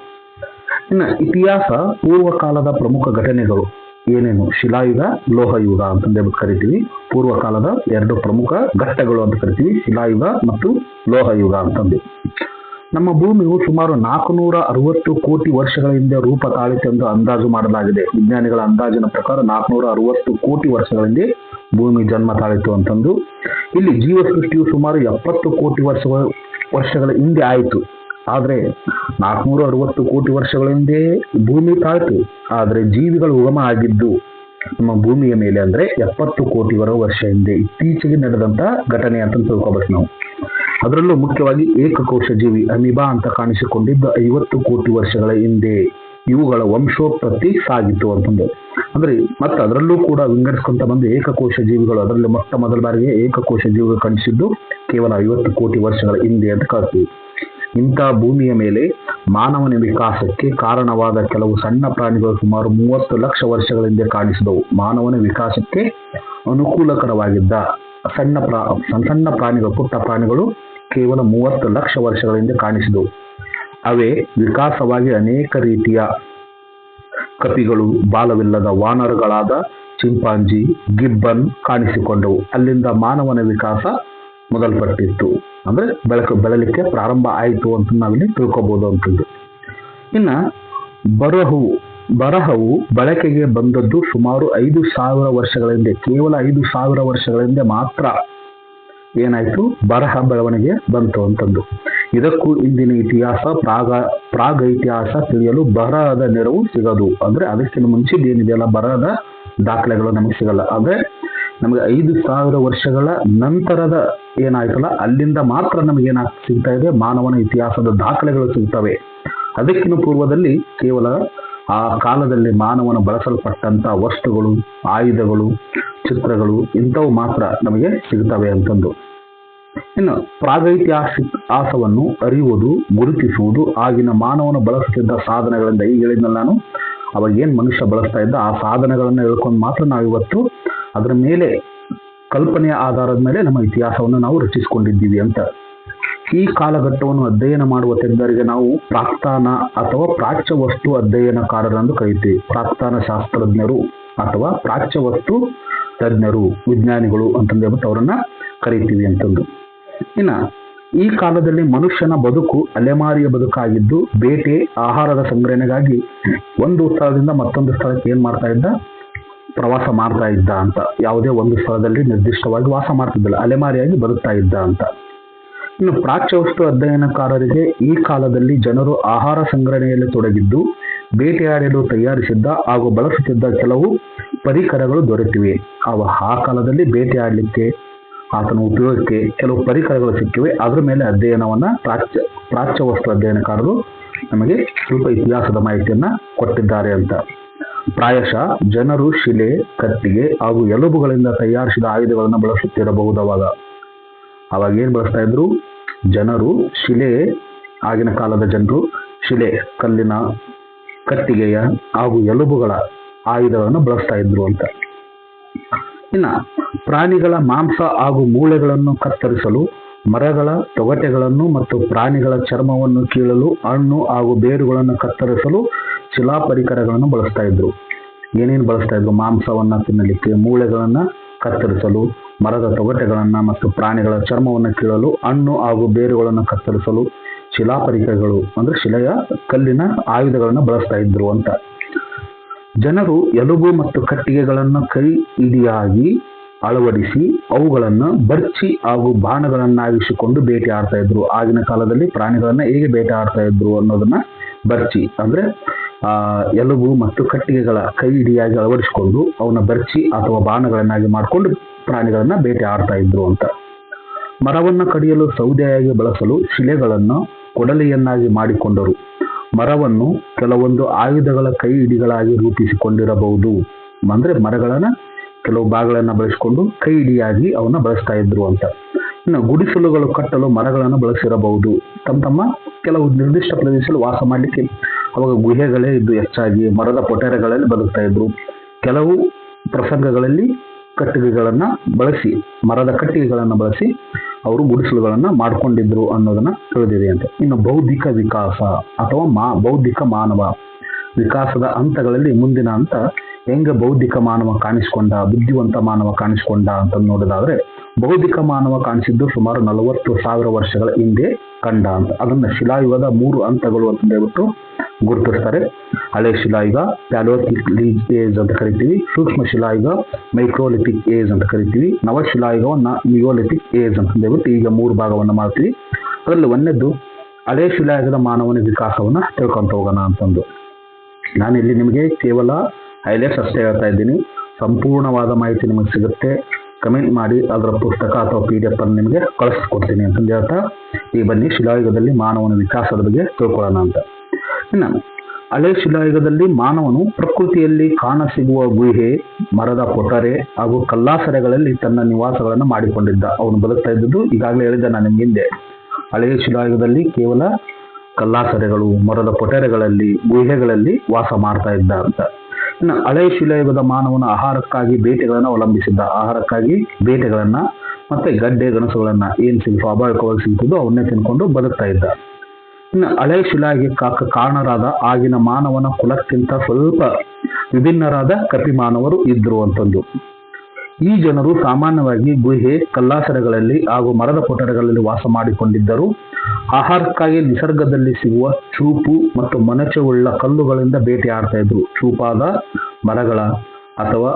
ಇನ್ನ ಇತಿಹಾಸ ಪೂರ್ವ ಕಾಲದ ಪ್ರಮುಖ ಘಟನೆಗಳು ಏನೇನು? ಶಿಲಾಯುಗ, ಲೋಹಯುಗ ಅಂತ ಹೇಳ್ಬಿಟ್ಟು ಕರಿತೀವಿ. ಪೂರ್ವ ಕಾಲದ ಎರಡು ಪ್ರಮುಖ ಘಟ್ಟಗಳು ಅಂತ ಕರಿತೀವಿ. ಶಿಲಾಯುಗ ಮತ್ತು ಲೋಹಯುಗ ಅಂತಂದು. ನಮ್ಮ ಭೂಮಿಯು ಸುಮಾರು ನಾಲ್ಕುನೂರ ಅರವತ್ತು ಕೋಟಿ ವರ್ಷಗಳ ಹಿಂದೆ ರೂಪ ತಾಳಿತು ಎಂದು ಅಂದಾಜು ಮಾಡಲಾಗಿದೆ. ವಿಜ್ಞಾನಿಗಳ ಅಂದಾಜಿನ ಪ್ರಕಾರ ನಾಲ್ಕುನೂರ ಅರವತ್ತು ಕೋಟಿ ವರ್ಷಗಳ ಹಿಂದೆ ಭೂಮಿ ಜನ್ಮ ತಾಳಿತು ಅಂತಂದು. ಇಲ್ಲಿ ಜೀವ ಸೃಷ್ಟಿಯು ಸುಮಾರು ಎಪ್ಪತ್ತು ಕೋಟಿ ವರ್ಷಗಳ ವರ್ಷಗಳ ಹಿಂದೆ ಆಯಿತು. ಆದರೆ ನಾಲ್ಕುನೂರ ಅರವತ್ತು ಕೋಟಿ ವರ್ಷಗಳ ಹಿಂದೆ ಭೂಮಿ ತಾಳಿತು. ಆದರೆ ಜೀವಿಗಳು ಉಗಮ ಆಗಿದ್ದು ನಮ್ಮ ಭೂಮಿಯ ಮೇಲೆ ಅಂದ್ರೆ ಎಪ್ಪತ್ತು ಕೋಟಿವರ ವರ್ಷ ಹಿಂದೆ ಇತ್ತೀಚೆಗೆ ನಡೆದಂತ ಘಟನೆ ಅಂತ ತಿಳ್ಕೊಬೇಕು ನಾವು. ಅದರಲ್ಲೂ ಮುಖ್ಯವಾಗಿ ಏಕಕೋಶ ಜೀವಿ ಅಮಿಬಾ ಅಂತ ಕಾಣಿಸಿಕೊಂಡಿದ್ದ ಐವತ್ತು ಕೋಟಿ ವರ್ಷಗಳ ಹಿಂದೆ ಇವುಗಳ ವಂಶೋತ್ಪತ್ತಿ ಸಾಗಿತ್ತು ಅಂತಂದು. ಅಂದ್ರೆ ಮತ್ತೆ ಅದರಲ್ಲೂ ಕೂಡ ವಿಂಗಡಿಸ್ಕೊಂತ ಬಂದು ಏಕಕೋಶ ಜೀವಿಗಳು ಅದರಲ್ಲಿ ಮೊಟ್ಟ ಮೊದಲ ಬಾರಿಗೆ ಏಕಕೋಶ ಜೀವಿಗಳು ಕಾಣಿಸಿದ್ದು ಕೇವಲ ಐವತ್ತು ಕೋಟಿ ವರ್ಷಗಳ ಹಿಂದೆ ಅಂತ ಕಾಣ್ತೀವಿ. ಇಂಥ ಭೂಮಿಯ ಮೇಲೆ ಮಾನವನ ವಿಕಾಸಕ್ಕೆ ಕಾರಣವಾದ ಕೆಲವು ಸಣ್ಣ ಪ್ರಾಣಿಗಳು ಸುಮಾರು ಮೂವತ್ತು ಲಕ್ಷ ವರ್ಷಗಳ ಹಿಂದೆ ಕಾಣಿಸಿದವು. ಮಾನವನ ವಿಕಾಸಕ್ಕೆ ಅನುಕೂಲಕರವಾಗಿದ್ದ ಸಣ್ಣ ಪ್ರಾ ಸಣ್ಣ ಸಣ್ಣ ಪ್ರಾಣಿಗಳು, ಪುಟ್ಟ ಪ್ರಾಣಿಗಳು ಕೇವಲ ಮೂವತ್ತು ಲಕ್ಷ ವರ್ಷಗಳ ಹಿಂದೆ ಕಾಣಿಸಿದವು. ಅವೇ ವಿಕಾಸವಾಗಿ ಅನೇಕ ರೀತಿಯ ಕಪಿಗಳು, ಬಾಲವಿಲ್ಲದ ವಾನರಗಳಾದ ಚಿಂಪಾಂಜಿ, ಗಿಬ್ಬನ್ ಕಾಣಿಸಿಕೊಂಡವು. ಅಲ್ಲಿಂದ ಮಾನವನ ವಿಕಾಸ ಮೊದಲ್ಪಟ್ಟಿತ್ತು. ಅಂದ್ರೆ ಬೆಳಕು, ಬೆಳಲಿಕ್ಕೆ ಪ್ರಾರಂಭ ಆಯಿತು ಅಂತ ನಾವಿಲ್ಲಿ ತಿಳ್ಕೊಬಹುದು ಅಂತದ್ದು ಇನ್ನ ಬರಹವು ಬರಹವು ಬಳಕೆಗೆ ಬಂದದ್ದು ಸುಮಾರು ಐದು ಸಾವಿರ ವರ್ಷಗಳಿಂದ ಕೇವಲ ಐದು ಸಾವಿರ ವರ್ಷಗಳಿಂದ ಮಾತ್ರ ಏನಾಯ್ತು? ಬರಹ ಬೆಳವಣಿಗೆ ಬಂತು ಅಂತಂದು ಇದಕ್ಕೂ ಇಂದಿನ ಇತಿಹಾಸ, ಪ್ರಾಗ ಪ್ರಾಗ ಇತಿಹಾಸ ತಿಳಿಯಲು ಬರಹದ ನೆರವು ಸಿಗದು. ಅಂದ್ರೆ ಅದಕ್ಕಿಂತ ಮುಂಚೆ ಏನಿದೆಯಲ್ಲ, ಬರಹದ ದಾಖಲೆಗಳು ನಮಗೆ ಸಿಗಲ್ಲ. ಅಂದ್ರೆ ನಮಗೆ ಐದು ಸಾವಿರ ವರ್ಷಗಳ ನಂತರದ ಏನಾಯ್ತಲ್ಲ, ಅಲ್ಲಿಂದ ಮಾತ್ರ ನಮಗೆ ಏನಾಗ್, ಸಿಗ್ತಾ ಇದೆ? ಮಾನವನ ಇತಿಹಾಸದ ದಾಖಲೆಗಳು ಸಿಗ್ತವೆ. ಅದಕ್ಕಿಂತ ಪೂರ್ವದಲ್ಲಿ ಕೇವಲ ಆ ಕಾಲದಲ್ಲಿ ಮಾನವನ ಬಳಸಲ್ಪಟ್ಟಂತ ವಸ್ತುಗಳು, ಆಯುಧಗಳು ಚಿತ್ರಗಳು ಇಂಥವು ಮಾತ್ರ ನಮಗೆ ಸಿಗ್ತವೆ ಅಂತಂದು ಇನ್ನು ಪ್ರಾಗೈತಿಹಾಸಿಕಾಸವನ್ನು ಅರಿಯುವುದು, ಗುರುತಿಸುವುದು, ಆಗಿನ ಮಾನವನ ಬಳಸುತ್ತಿದ್ದ ಸಾಧನಗಳಿಂದ ಈಗ ಹೇಳಿದ್ನಲ್ಲ ನಾನು. ಅವಾಗ ಏನ್ ಮನುಷ್ಯ ಬಳಸ್ತಾ ಇದ್ದ ಆ ಸಾಧನಗಳನ್ನ ಹೇಳ್ಕೊಂಡು ಮಾತ್ರ ನಾವು ಇವತ್ತು ಅದರ ಮೇಲೆ ಕಲ್ಪನೆಯ ಆಧಾರದ ಮೇಲೆ ನಮ್ಮ ಇತಿಹಾಸವನ್ನು ನಾವು ರಚಿಸಿಕೊಂಡಿದ್ದೀವಿ ಅಂತ. ಈ ಕಾಲಘಟ್ಟವನ್ನು ಅಧ್ಯಯನ ಮಾಡುವ ತಜ್ಞರಿಗೆ ನಾವು ಪ್ರಾಕ್ತಾನ ಅಥವಾ ಪ್ರಾಚ್ಯ ವಸ್ತು ಅಧ್ಯಯನಕಾರರೆಂದು ಕರೀತೀವಿ. ಪ್ರಾಕ್ತಾನ ಶಾಸ್ತ್ರಜ್ಞರು ಅಥವಾ ಪ್ರಾಚ್ಯ ವಸ್ತು ತಜ್ಞರು, ವಿಜ್ಞಾನಿಗಳು ಅಂತಂದೇಳ್ಬಿಟ್ಟು ಅವರನ್ನ ಕರೀತೀವಿ ಅಂತಂದು. ಇನ್ನ ಈ ಕಾಲದಲ್ಲಿ ಮನುಷ್ಯನ ಬದುಕು ಅಲೆಮಾರಿಯ ಬದುಕಾಗಿದ್ದು ಬೇಟೆ, ಆಹಾರದ ಸಂಗ್ರಹಣೆಗಾಗಿ ಒಂದು ಸ್ಥಳದಿಂದ ಮತ್ತೊಂದು ಸ್ಥಳಕ್ಕೆ ಏನ್ ಮಾಡ್ತಾ ಇದ್ದ? ಪ್ರವಾಸ ಮಾಡ್ತಾ ಇದ್ದ ಅಂತ. ಯಾವುದೇ ಒಂದು ಸ್ಥಳದಲ್ಲಿ ನಿರ್ದಿಷ್ಟವಾಗಿ ವಾಸ ಮಾಡ್ತಿದ್ದಿಲ್ಲ. ಅಲೆಮಾರಿಯಾಗಿ ಬದುಕ್ತಾ ಇದ್ದ ಅಂತ. ಇನ್ನು ಪ್ರಾಚ್ಯ ವಸ್ತು ಅಧ್ಯಯನಕಾರರಿಗೆ ಈ ಕಾಲದಲ್ಲಿ ಜನರು ಆಹಾರ ಸಂಗ್ರಹಣೆಯಲ್ಲಿ ತೊಡಗಿದ್ದು ಬೇಟೆಯಾಡಲು ತಯಾರಿಸಿದ್ದ ಹಾಗೂ ಬಳಸುತ್ತಿದ್ದ ಕೆಲವು ಪರಿಕರಗಳು ದೊರೆತಿವೆ. ಅವ ಆ ಕಾಲದಲ್ಲಿ ಬೇಟೆಯಾಡಲಿಕ್ಕೆ ಆತನ ಉಪಯೋಗಕ್ಕೆ ಕೆಲವು ಪರಿಕರಗಳು ಸಿಕ್ಕಿವೆ. ಅದರ ಮೇಲೆ ಅಧ್ಯಯನವನ್ನ ಪ್ರಾಚ್ಯ ಪ್ರಾಚ್ಯ ವಸ್ತು ಅಧ್ಯಯನಕಾರರು ನಮಗೆ ಸ್ವಲ್ಪ ಇತಿಹಾಸದ ಮಾಹಿತಿಯನ್ನು ಕೊಟ್ಟಿದ್ದಾರೆ ಅಂತ. ಪ್ರಾಯಶಃ ಜನರು ಶಿಲೆ, ಕತ್ತಿಗೆ ಹಾಗೂ ಎಲುಬುಗಳಿಂದ ತಯಾರಿಸಿದ ಆಯುಧಗಳನ್ನು ಬಳಸುತ್ತಿರಬಹುದು ಅವಾಗ ಅವಾಗ ಏನ್ ಬಳಸ್ತಾ ಇದ್ರು? ಜನರು ಶಿಲೆ, ಆಗಿನ ಕಾಲದ ಜನರು ಶಿಲೆ, ಕಲ್ಲಿನ ಕಟ್ಟಿಗೆಯ ಹಾಗೂ ಎಲುಬುಗಳ ಆಯುಧಗಳನ್ನು ಬಳಸ್ತಾ ಇದ್ರು ಅಂತ. ಇನ್ನ ಪ್ರಾಣಿಗಳ ಮಾಂಸ ಹಾಗೂ ಮೂಳೆಗಳನ್ನು ಕತ್ತರಿಸಲು, ಮರಗಳ ತೊಗಟೆಗಳನ್ನು ಮತ್ತು ಪ್ರಾಣಿಗಳ ಚರ್ಮವನ್ನು ಕೀಳಲು, ಹಣ್ಣು ಹಾಗೂ ಬೇರುಗಳನ್ನು ಕತ್ತರಿಸಲು ಶಿಲಾ ಪರಿಕರಗಳನ್ನು ಬಳಸ್ತಾ ಇದ್ರು. ಏನೇನು ಬಳಸ್ತಾ ಇದ್ರು? ಮಾಂಸವನ್ನ ತಿನ್ನಲಿಕ್ಕೆ, ಮೂಳೆಗಳನ್ನ ಕತ್ತರಿಸಲು, ಮರದ ತೊಗಟೆಗಳನ್ನ ಮತ್ತು ಪ್ರಾಣಿಗಳ ಚರ್ಮವನ್ನು ಕೀಳಲು, ಹಣ್ಣು ಹಾಗೂ ಬೇರುಗಳನ್ನು ಕತ್ತರಿಸಲು ಶಿಲಾ ಪರಿಕರಗಳು ಅಂದ್ರೆ ಶಿಲೆಯ ಕಲ್ಲಿನ ಆಯುಧಗಳನ್ನು ಬಳಸ್ತಾ ಇದ್ರು ಅಂತ. ಜನರು ಎಲುಬು ಮತ್ತು ಕಟ್ಟಿಗೆಗಳನ್ನು ಕೈ ಇಡಿಯಾಗಿ ಅಳವಡಿಸಿ ಅವುಗಳನ್ನು ಬರ್ಚಿ ಹಾಗೂ ಬಾಣಗಳನ್ನಾಗಿಸಿಕೊಂಡು ಬೇಟೆ ಆಡ್ತಾ ಇದ್ರು. ಆಗಿನ ಕಾಲದಲ್ಲಿ ಪ್ರಾಣಿಗಳನ್ನ ಹೇಗೆ ಬೇಟೆ ಆಡ್ತಾ ಇದ್ರು ಅನ್ನೋದನ್ನ ಬರ್ಚಿ, ಅಂದ್ರೆ, ಆ, ಎಲುಬು ಮತ್ತು ಕಟ್ಟಿಗೆಗಳ ಕೈ ಹಿಡಿಯಾಗಿ ಅಳವಡಿಸಿಕೊಂಡು ಅವನ್ನ ಬರ್ಚಿ ಅಥವಾ ಬಾಣಗಳನ್ನಾಗಿ ಮಾಡಿಕೊಂಡು ಪ್ರಾಣಿಗಳನ್ನ ಬೇಟೆ ಆಡ್ತಾ ಇದ್ರು ಅಂತ. ಮರವನ್ನ ಕಡಿಯಲು ಸೌದೆಯಾಗಿ ಬಳಸಲು ಶಿಲೆಗಳನ್ನು ಕೊಡಲಿಯನ್ನಾಗಿ ಮಾಡಿಕೊಂಡರು. ಮರವನ್ನು ಕೆಲವೊಂದು ಆಯುಧಗಳ ಕೈ ಹಿಡಿಗಳಾಗಿ ರೂಪಿಸಿಕೊಂಡಿರಬಹುದು. ಅಂದ್ರೆ ಮರಗಳನ್ನ ಕೆಲವು ಭಾಗಗಳನ್ನ ಬಳಸಿಕೊಂಡು ಕೈ ಹಿಡಿಯಾಗಿ ಅವನ್ನ ಬಳಸ್ತಾ ಇದ್ರು ಅಂತ. ಇನ್ನು ಗುಡಿಸಲುಗಳು ಕಟ್ಟಲು ಮರಗಳನ್ನು ಬಳಸಿರಬಹುದು. ತಮ್ಮ ತಮ್ಮ ಕೆಲವು ನಿರ್ದಿಷ್ಟ ಪ್ರದೇಶದಲ್ಲಿ ವಾಸ ಮಾಡಲಿಕ್ಕೆ ಅವಾಗ ಗುಹೆಗಳೇ ಇದ್ದು ಹೆಚ್ಚಾಗಿ ಮರದ ಪೊಟೆರೆಗಳಲ್ಲಿ ಬದುಕ್ತಾ ಇದ್ರು. ಕೆಲವು ಪ್ರಸಂಗಗಳಲ್ಲಿ ಕಟ್ಟಿಗೆಗಳನ್ನ ಬಳಸಿ, ಮರದ ಕಟ್ಟಿಗೆಗಳನ್ನ ಬಳಸಿ ಅವರು ಗುಡಿಸಲುಗಳನ್ನ ಮಾಡ್ಕೊಂಡಿದ್ರು ಅನ್ನೋದನ್ನ ತಿಳಿದಿದೆ ಅಂತ ಇನ್ನು ಬೌದ್ಧಿಕ ವಿಕಾಸ ಅಥವಾ ಮಾ, ಬೌದ್ಧಿಕ ಮಾನವ ವಿಕಾಸದ ಹಂತಗಳಲ್ಲಿ ಮುಂದಿನ ಹಂತ ಹೆಂಗ ಬೌದ್ಧಿಕ ಮಾನವ ಕಾಣಿಸ್ಕೊಂಡ, ಬುದ್ಧಿವಂತ ಮಾನವ ಕಾಣಿಸ್ಕೊಂಡ ಅಂತ ನೋಡೋದಾದ್ರೆ, ಬೌದ್ಧಿಕ ಮಾನವ ಕಾಣಿಸಿದ್ದು ಸುಮಾರು ನಲವತ್ತು ಸಾವಿರ ವರ್ಷಗಳ ಹಿಂದೆ ಕಂಡ ಅಂತ. ಅದನ್ನ ಶಿಲಾಯುಗದ ಮೂರು ಹಂತಗಳು ಅಂತ ಹೇಳ್ಬಿಟ್ಟು ಗುರುತಿಸ್ತಾರೆ. ಹಳೆ ಶಿಲಾಯುಗ ಪ್ಯಾಲೋಥಿಕ್ ಲೀಜ್ ಏಜ್ ಅಂತ ಕರಿತೀವಿ. ಸೂಕ್ಷ್ಮ ಶಿಲಾಯುಗ ಮೈಕ್ರೋಲಿಥಿಕ್ ಏಜ್ ಅಂತ ಕರಿತೀವಿ. ನವಶಿಲಾಯುಗವನ್ನ ನಿಯೋಲಿಥಿಕ್ ಏಜ್ ಅಂತ ಹೇಳ್ಬಿಟ್ಟು ಈಗ ಮೂರು ಭಾಗವನ್ನ ಮಾಡ್ತೀವಿ. ಅದರಲ್ಲಿ ಒಂದನೇದ್ದು ಹಳೆ ಶಿಲಾಯುಗದ ಮಾನವನ ವಿಕಾಸವನ್ನ ತಿಳ್ಕೊಂತ ಹೋಗೋಣ ಅಂತಂದು. ನಾನು ಇಲ್ಲಿ ನಿಮಗೆ ಕೇವಲ ಹೈಲೈಟ್ಸ್ ಅಷ್ಟೇ ಹೇಳ್ತಾ ಇದ್ದೀನಿ. ಸಂಪೂರ್ಣವಾದ ಮಾಹಿತಿ ನಿಮಗೆ ಸಿಗುತ್ತೆ. ಕಮೆಂಟ್ ಮಾಡಿ, ಅದರ ಪುಸ್ತಕ ಅಥವಾ ಪಿ ಡಿ ಎಫ್ ಅನ್ನು ನಿಮಗೆ ಕಳಿಸ್ಕೊಡ್ತೀನಿ ಅಂತಂದು ಹೇಳ್ತಾ, ಈ ಬನ್ನಿ ಶಿಲಾಯುಗದಲ್ಲಿ ಮಾನವನ ವಿಕಾಸದ ಬಗ್ಗೆ ತಿಳ್ಕೊಳ್ಳೋಣ ಅಂತ. ಇನ್ನು ಹಳೆ ಶಿಲಾಯುಗದಲ್ಲಿ ಮಾನವನು ಪ್ರಕೃತಿಯಲ್ಲಿ ಕಾಣಸಿಗುವ ಗುಹೆ, ಮರದ ಕೊಠರೆ ಹಾಗೂ ಕಲ್ಲಾಸರೆಗಳಲ್ಲಿ ತನ್ನ ನಿವಾಸಗಳನ್ನು ಮಾಡಿಕೊಂಡಿದ್ದ. ಅವನು ಬದುಕ್ತಾ ಇದ್ದದ್ದು ಈಗಾಗಲೇ ಹೇಳಿದ್ದ ನಾನು ನಿಮ್ಗೆ ಹಿಂದೆ. ಹಳೆಯ ಶಿಲಾಯುಗದಲ್ಲಿ ಕೇವಲ ಕಲ್ಲಾಸರೆಗಳು, ಮರದ ಕೊಠರೆಗಳಲ್ಲಿ, ಗುಹೆಗಳಲ್ಲಿ ವಾಸ ಮಾಡ್ತಾ ಇದ್ದ ಅಂತ. ಇನ್ನು ಹಳೆಯ ಶಿಲಾಯುಗದ ಮಾನವನ ಆಹಾರಕ್ಕಾಗಿ ಬೇಟೆಗಳನ್ನು ಅವಲಂಬಿಸಿದ್ದ. ಆಹಾರಕ್ಕಾಗಿ ಬೇಟೆಗಳನ್ನ ಮತ್ತೆ ಗಡ್ಡೆ, ಗಣಸುಗಳನ್ನ ಏನು ಸಿಗ್ ಸ್ವಾಭಾವಿಕವಾಗಿ ಸಿಗ್ತದೋ ಅವನ್ನೇ ತಿನ್ಕೊಂಡು ಬದುಕ್ತಾ ಇದ್ದ. ಇನ್ನು ಶಿಲಾಗೆ ಕಾಕ ಕಾರಣರಾದ ಆಗಿನ ಮಾನವನ ಕುಲಕ್ಕಿಂತ ಸ್ವಲ್ಪ ವಿಭಿನ್ನರಾದ ಕಪಿ ಮಾನವರು ಇದ್ರು ಅಂತಂದು. ಈ ಜನರು ಸಾಮಾನ್ಯವಾಗಿ ಗುಹೆ ಕಲ್ಲಾಸರಗಳಲ್ಲಿ ಹಾಗೂ ಮರದ ಕೊಠಡಗಳಲ್ಲಿ ವಾಸ ಮಾಡಿಕೊಂಡಿದ್ದರು. ಆಹಾರಕ್ಕಾಗಿ ನಿಸರ್ಗದಲ್ಲಿ ಸಿಗುವ ಚೂಪು ಮತ್ತು ಮೊನಚುಳ್ಳ ಕಲ್ಲುಗಳಿಂದ ಬೇಟೆಯಾಡ್ತಾ ಇದ್ರು. ಚೂಪಾದ ಮರಗಳ ಅಥವಾ